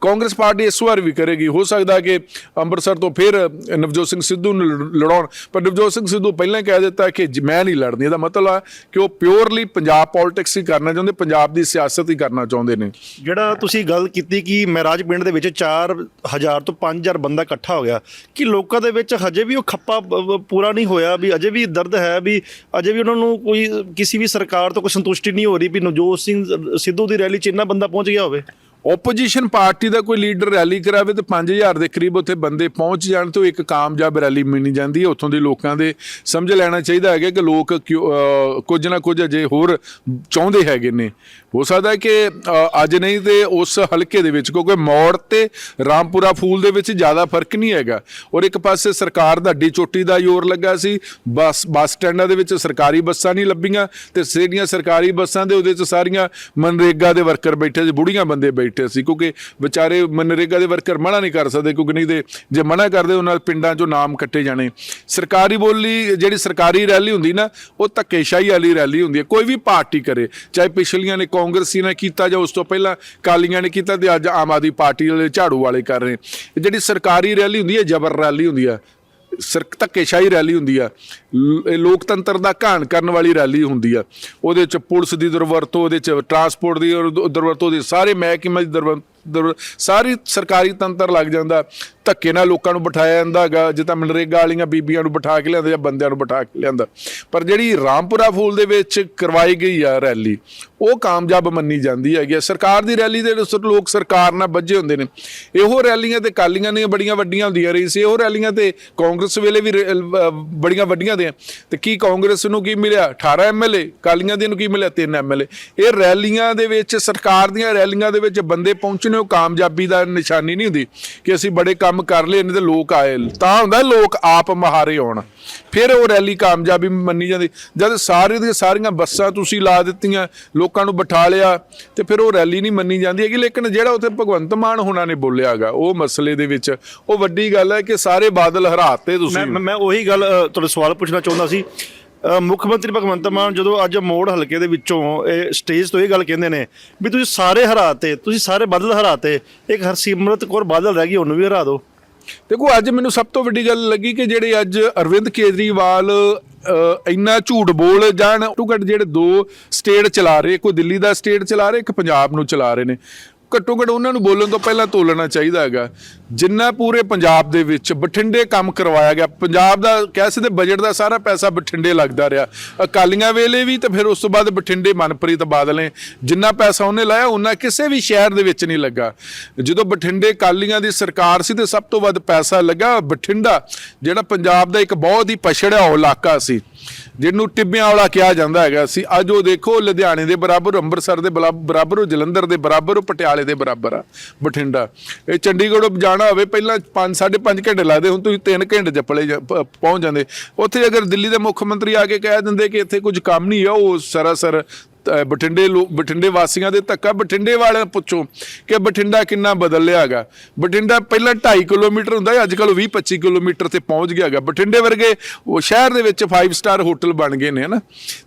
ਕਾਂਗਰਸ ਪਾਰਟੀ ਇਸ ਵਾਰ ਵੀ ਕਰੇਗੀ। ਹੋ ਸਕਦਾ ਕਿ ਅੰਮ੍ਰਿਤਸਰ ਤੋਂ ਫਿਰ ਨਵਜੋਤ ਸਿੰਘ ਸਿੱਧੂ ਨੂੰ ਲੜ- ਲੜਾਉਣ। ਪਰ ਨਵਜੋਤ ਸਿੰਘ ਸਿੱਧੂ ਪਹਿਲਾਂ ਹੀ ਕਹਿ ਦਿੱਤਾ ਕਿ ਜ- ਮੈਂ ਨਹੀਂ ਲੜਨੀ। ਇਹਦਾ ਮਤਲਬ ਆ ਕਿ ਉਹ ਪਿਓਰਲੀ ਪੰਜਾਬ ਪੋਲਿਟਿਕਸ ਹੀ ਕਰਨਾ ਚਾਹੁੰਦੇ, ਪੰਜਾਬ ਦੀ ਸਿਆਸਤ ਹੀ ਕਰਨਾ ਚਾਹੁੰਦੇ ਨੇ। ਜਿਹੜਾ ਤੁਸੀਂ ਗੱਲ ਕੀਤੀ ਕਿ ਮਹਿਰਾਜ ਪਿੰਡ ਦੇ ਵਿੱਚ 4000 ਤੋਂ 5000 ਬੰਦਾ ਇਕੱਠਾ ਹੋ ਗਿਆ, ਕਿ ਲੋਕਾਂ ਦੇ ਵਿੱਚ ਹਜੇ ਵੀ ਉਹ ਖੱਪਾ ਪੂਰਾ ਨਹੀਂ ਹੋਇਆ ਵੀ ਅਜੇ ਵੀ ਦਰਦ ਹੈ ਵੀ ਅਜੇ ਵੀ ਉਹਨਾਂ ਨੂੰ ਕੋਈ ਕਿਸੇ ਵੀ ਸਰਕਾਰ ਤੋਂ ਕੋਈ ਸੰਤੁਸ਼ਟੀ ਨਹੀਂ ਹੋ ਰਹੀ ਵੀ ਨਵਜੋਤ ਸਿੰਘ ਸਿੱਧੂ ਦੀ ਰੈਲੀ 'ਚ ਇੰਨਾ ਬੰਦਾ ਪਹੁੰਚ ਗਿਆ ਹੋਵੇ? ਓਪੋਜੀਸ਼ਨ ਪਾਰਟੀ ਦਾ ਕੋਈ ਲੀਡਰ ਰੈਲੀ ਕਰਾਵੇ ਤੇ 5000 ਦੇ ਕਰੀਬ ਉੱਥੇ ਬੰਦੇ ਪਹੁੰਚ ਜਾਣ ਤੇ ਉਹ ਇੱਕ ਕਾਮਯਾਬ ਰੈਲੀ ਮੰਨੀ ਜਾਂਦੀ ਹੈ। ਉੱਥੋਂ ਦੇ ਲੋਕਾਂ ਦੇ ਸਮਝ ਲੈਣਾ ਚਾਹੀਦਾ ਹੈਗਾ ਕਿ ਲੋਕ ਕਿਉਂ- ਕੁਝ ਨਾ ਕੁਝ ਅਜੇ ਹੋਰ ਚਾਹੁੰਦੇ ਹੈਗੇ ਨੇ। ਹੋ ਸਕਦਾ ਹੈ ਕਿ ਅੱਜ ਨਹੀਂ ਤੇ ਉਸ ਹਲਕੇ ਦੇ ਵਿੱਚ, ਕਿਉਂਕਿ ਮੌੜ ਤੇ ਰਾਮਪੁਰਾ ਫੂਲ ਦੇ ਵਿੱਚ ਜ਼ਿਆਦਾ ਫ਼ਰਕ ਨਹੀਂ ਹੈਗਾ। ਔਰ ਇੱਕ ਪਾਸੇ ਸਰਕਾਰ ਦਾ ਅੱਡੀ ਚੋਟੀ ਦਾ ਜ਼ੋਰ ਲੱਗਾ ਸੀ, ਬੱਸ ਬੱਸ ਸਟੈਂਡਾਂ ਦੇ ਵਿੱਚ ਸਰਕਾਰੀ ਬੱਸਾਂ ਨਹੀਂ ਲੱਭੀਆਂ ਤੇ ਜਿਹੜੀਆਂ ਸਰਕਾਰੀ ਬੱਸਾਂ ਦੇ ਉਹਦੇ 'ਚ ਸਾਰੀਆਂ ਮਨਰੇਗਾ ਦੇ ਵਰਕਰ ਬੈਠੇ ਸੀ ਬੁੜੀਆਂ ਬੰਦੇ ਬੈਠੇ ਸੀ, ਕਿਉਂਕਿ ਵਿਚਾਰੇ ਮਨਰੇਗਾ ਦੇ ਵਰਕਰ ਮਨਾ ਨਹੀਂ ਕਰ ਸਕਦੇ, ਕਿਉਂਕਿ ਨਹੀਂ ਦੇ ਜੇ ਮਨਾ ਕਰਦੇ ਉਹਨਾਂ ਨਾਲ ਪਿੰਡਾਂ 'ਚੋਂ ਨਾਮ ਕੱਟੇ ਜਾਣੇ। ਸਰਕਾਰੀ ਬੋਲੀ, ਜਿਹੜੀ ਸਰਕਾਰੀ ਰੈਲੀ ਹੁੰਦੀ ਨਾ, ਉਹ ਧੱਕੇਸ਼ਾਹੀ ਵਾਲੀ ਰੈਲੀ ਹੁੰਦੀ ਹੈ, ਕੋਈ ਵੀ ਪਾਰਟੀ ਕਰੇ, ਚਾਹੇ ਪਿਛਲੀਆਂ ਨੇ ਕਾਂਗਰਸੀ ਨੇ ਕੀਤਾ ਜਾਂ ਉਸ ਤੋਂ ਪਹਿਲਾਂ ਕਾਲੀਆਂ ਨੇ ਕੀਤਾ, ਤੇ ਅੱਜ ਆਮ ਆਦਮੀ ਪਾਰਟੀ ਵਾਲੇ ਝਾੜੂ ਵਾਲੇ ਕਰ ਰਹੇ। ਜਿਹੜੀ ਸਰਕਾਰੀ ਰੈਲੀ ਹੁੰਦੀ ਹੈ, ਜ਼ਬਰ ਰੈਲੀ ਹੁੰਦੀ ਹੈ ਸਰ ਧੱਕੇਸ਼ਾਹੀ ਰੈਲੀ ਹੁੰਦੀ ਆ। ਲੋਕਤੰਤਰ ਦਾ ਘਾਣ ਕਰਨ ਵਾਲੀ ਰੈਲੀ ਹੁੰਦੀ ਆ। ਉਹਦੇ ਚ ਪੁਲਿਸ ਦੀ ਦੁਰਵਰਤੋਂ, ਉਹਦੇ ਚ ਟਰਾਂਸਪੋਰਟ ਦੀ ਦੁਰਵਰਤੋਂ ਦੀ ਸਾਰੇ ਮਹਿਕਮੇ ਦੀ ਦੁਰਵ- ਸਾਰੀ ਸਰਕਾਰੀ ਤੰਤਰ ਲੱਗ ਜਾਂਦਾ। ਧੱਕੇ ਨਾਲ ਲੋਕਾਂ ਨੂੰ ਬਿਠਾਇਆ ਜਾਂਦਾ ਹੈਗਾ, ਜੇ ਤਾਂ ਮਨਰੇਗਾ ਵਾਲੀਆਂ ਬੀਬੀਆਂ ਨੂੰ ਬਿਠਾ ਕੇ ਲਿਆਂਦਾ ਜਾਂ ਬੰਦਿਆਂ ਨੂੰ ਬਿਠਾ ਕੇ ਲਿਆਂਦਾ। ਪਰ ਜਿਹੜੀ ਰਾਮਪੁਰਾ ਫੂਲ ਦੇ ਵਿੱਚ ਕਰਵਾਈ ਗਈ ਆ ਰੈਲੀ, ਉਹ ਕਾਮਯਾਬ ਮੰਨੀ ਜਾਂਦੀ ਹੈਗੀ ਆ। ਸਰਕਾਰ ਦੀ ਰੈਲੀ ਦੇ ਲੋਕ ਸਰਕਾਰ ਨਾਲ ਬੱਝੇ ਹੁੰਦੇ ਨੇ। ਇਹੋ ਰੈਲੀਆਂ ਤੇ ਕਾਲੀਆਂ ਦੀਆਂ ਬੜੀਆਂ ਵੱਡੀਆਂ ਹੁੰਦੀਆਂ ਰਹੀ ਸੀ। ਇਹੋ ਰੈਲੀਆਂ ਤੇ ਕਾਂਗਰਸ ਵੇਲੇ ਵੀ ਰੈ- ਬੜੀਆਂ ਵੱਡੀਆਂ ਦੇ ਤੇ ਕੀ ਕਾਂਗਰਸ ਨੂੰ ਕੀ ਮਿਲਿਆ? 18 ਐਮਐਲਏ ਕਾਲੀਆਂ ਦੇ ਨੂੰ ਕੀ ਮਿਲਿਆ? 3 ਐਮਐਲਏ ਇਹ ਰੈਲੀਆਂ ਦੇ ਵਿੱਚ, ਸਰਕਾਰ ਦੀਆਂ ਰੈਲੀਆਂ ਦੇ ਵਿੱਚ ਬੰਦੇ ਪਹੁੰਚਣੇ ਉਹ ਕਾਮਯਾਬੀ ਦਾ ਨਿਸ਼ਾਨੀ ਨਹੀਂ ਹੁੰਦੀ ਕਿ ਅਸੀਂ ਬੜੇ ਕੰਮ ਕਰ ਲਏ ਨਹੀਂ ਤੇ ਲੋਕ ਆਏ। ਤਾਂ ਹੁੰਦਾ ਲੋਕ ਆਪ ਮਹਾਰੇ ਆਉਣ। ਫਿਰ ਉਹ ਰੈਲੀ ਕਾਮਯਾਬੀ ਮੰਨੀ ਜਾਂਦੀ। ਜਦ ਸਾਰੇ ਦੀਆਂ ਸਾਰੀਆਂ ਬੱਸਾਂ ਤੁਸੀਂ ਲਾ ਦਿੱਤੀਆਂ, ਲੋਕਾਂ ਨੂੰ ਬਿਠਾ ਲਿਆ, ਤੇ ਫਿਰ ਉਹ ਰੈਲੀ ਨਹੀਂ ਮੰਨੀ ਜਾਂਦੀ ਹੈਗੀ। ਲੇਕਿਨ ਜਿਹੜਾ ਉੱਥੇ ਭਗਵੰਤ ਮਾਨ ਹੋਣਾ ਨੇ ਬੋਲਿਆਗਾ ਉਹ ਮਸਲੇ ਦੇ ਵਿੱਚ ਉਹ ਵੱਡੀ ਗੱਲ ਹੈ ਕਿ ਸਾਰੇ ਬਾਦਲ ਹਰਾਤੇ ਤੁਸੀਂ। ਮੈਂ ਮੈਂ- ਉਹੀ ਗੱਲ ਤੁਹਾਡੇ ਸਵਾਲ ਪੁੱਛਣਾ ਚਾਹੁੰਦਾ ਸੀ। ਮੁੱਖ ਮੰਤਰੀ ਭਗਵੰਤ ਮਾਨ ਜਦੋਂ ਅੱਜ ਮੋੜ ਹਲਕੇ ਦੇ ਵਿੱਚੋਂ ਇਹ ਸਟੇਜ ਤੋਂ ਇਹ ਗੱਲ ਕਹਿੰਦੇ ਨੇ ਵੀ ਤੁਸੀਂ ਸਾਰੇ ਹਰਾਤੇ, ਤੁਸੀਂ ਸਾਰੇ ਬਾਦਲ ਹਰਾਤੇ, ਇੱਕ ਹਰਸਿਮਰਤ ਕੌਰ ਬਾਦਲ ਰਹਿ ਗਈ, ਉਹਨੂੰ ਵੀ ਹਰਾ ਦਿਓ। ਦੇਖੋ, ਅੱਜ ਮੈਨੂੰ ਸਭ ਤੋਂ ਵੱਡੀ ਗੱਲ ਲੱਗੀ ਕਿ ਜਿਹੜੇ ਅੱਜ ਅਰਵਿੰਦ ਕੇਜਰੀਵਾਲ ਇੰਨਾ ਝੂਠ ਬੋਲ ਜਾਣ, ਘੱਟੋ ਘੱਟ ਜਿਹੜੇ ਦੋ ਸਟੇਟ ਚਲਾ ਰਹੇ ਕੋਈ ਦਿੱਲੀ ਦਾ ਸਟੇਟ ਚਲਾ ਰਹੇ, ਇੱਕ ਪੰਜਾਬ ਨੂੰ ਚਲਾ ਰਹੇ ਨੇ। ਘੱਟੋ ਘੱਟ ਉਹਨਾਂ ਨੂੰ ਬੋਲਣ ਤੋਂ ਪਹਿਲਾਂ ਤੋਲਣਾ ਚਾਹੀਦਾ ਹੈਗਾ। ਜਿੰਨਾ ਪੂਰੇ ਪੰਜਾਬ ਦੇ ਵਿੱਚ ਬਠਿੰਡੇ ਕੰਮ ਕਰਵਾਇਆ ਗਿਆ, ਪੰਜਾਬ ਦਾ ਕਹਿ ਸਕਦੇ ਬਜਟ ਦਾ ਸਾਰਾ ਪੈਸਾ ਬਠਿੰਡੇ ਲੱਗਦਾ ਰਿਹਾ। ਅਕਾਲੀਆਂ ਵੇਲੇ ਵੀ ਤੇ ਫਿਰ ਉਸ ਤੋਂ ਬਾਅਦ ਬਠਿੰਡੇ ਮਨਪ੍ਰੀਤ ਬਾਦਲ ਨੇ ਜਿੰਨਾ ਪੈਸਾ ਉਹਨੇ ਲਾਇਆ ਉਹਨਾਂ ਕਿਸੇ ਵੀ ਸ਼ਹਿਰ ਦੇ ਵਿੱਚ ਨਹੀਂ ਲੱਗਾ। ਜਦੋਂ ਬਠਿੰਡੇ ਅਕਾਲੀਆਂ ਦੀ ਸਰਕਾਰ ਸੀ ਤੇ ਸਭ ਤੋਂ ਵੱਧ ਪੈਸਾ ਲੱਗਾ ਬਠਿੰਡਾ, ਜਿਹੜਾ ਪੰਜਾਬ ਦਾ ਇੱਕ ਬਹੁਤ ਹੀ ਪਛੜਿਆ ਹੋਇਆ ਇਲਾਕਾ ਸੀ, ਜਿਹਨੂੰ ਟਿੱਬਿਆਂ ਵਾਲਾ ਕਿਹਾ ਜਾਂਦਾ ਹੈਗਾ। ਸੀ ਅੱਜ ਉਹ ਦੇਖੋ, ਲੁਧਿਆਣੇ ਦੇ ਬਰਾਬਰ, ਅੰਮ੍ਰਿਤਸਰ ਦੇ ਬਲਾ- ਬਰਾਬਰ ਉਹ ਜਲੰਧਰ ਦੇ ਬਰਾਬਰ ਉਹ ਪਟਿਆਲਾ ਦੇ ਬਰਾਬਰ ਆ, ਬਠਿੰਡਾ। ਇਹ ਚੰਡੀਗੜ੍ਹ ਜਾਣਾ ਹੋਵੇ, ਪਹਿਲਾਂ 5 5.5 ਘੰਟੇ ਲੱਗਦੇ ਹੁਣ ਤੁਸੀਂ 3 ਘੰਟੇ ਚ ਪਹੁੰਚ ਜਾਂਦੇ। ਉੱਥੇ ਅਗਰ ਦਿੱਲੀ ਦੇ ਮੁੱਖ ਮੰਤਰੀ ਆ ਕੇ ਕਹਿ ਦਿੰਦੇ ਕਿ ਇੱਥੇ ਕੁਝ ਕੰਮ ਨਹੀਂ ਆ, ਉਹ ਸਰਾਸਰ ਬਠਿੰਡੇ ਲੋ- ਬਠਿੰਡੇ ਵਾਸੀਆਂ ਦੇ ਧੱਕਾ ਬਠਿੰਡੇ ਵਾਲਿਆਂ ਪੁੱਛੋ ਕਿ ਬਠਿੰਡਾ ਕਿੰਨਾ ਬਦਲ ਲਿਆ ਬਠਿੰਡਾ ਪਹਿਲਾਂ 2.5 ਕਿਲੋਮੀਟਰ ਹੁੰਦਾ ਅੱਜ ਕੱਲ 20 25 ਕਿਲੋਮੀਟਰ ਤੇ ਪਹੁੰਚ ਗਿਆ ਹੈਗਾ। ਬਠਿੰਡੇ ਵਰਗੇ ਉਹ ਸ਼ਹਿਰ ਦੇ ਵਿੱਚ 5 ਸਟਾਰ ਹੋਟਲ ਬਣ ਗਏ ਨੇ, ਹਨਾ।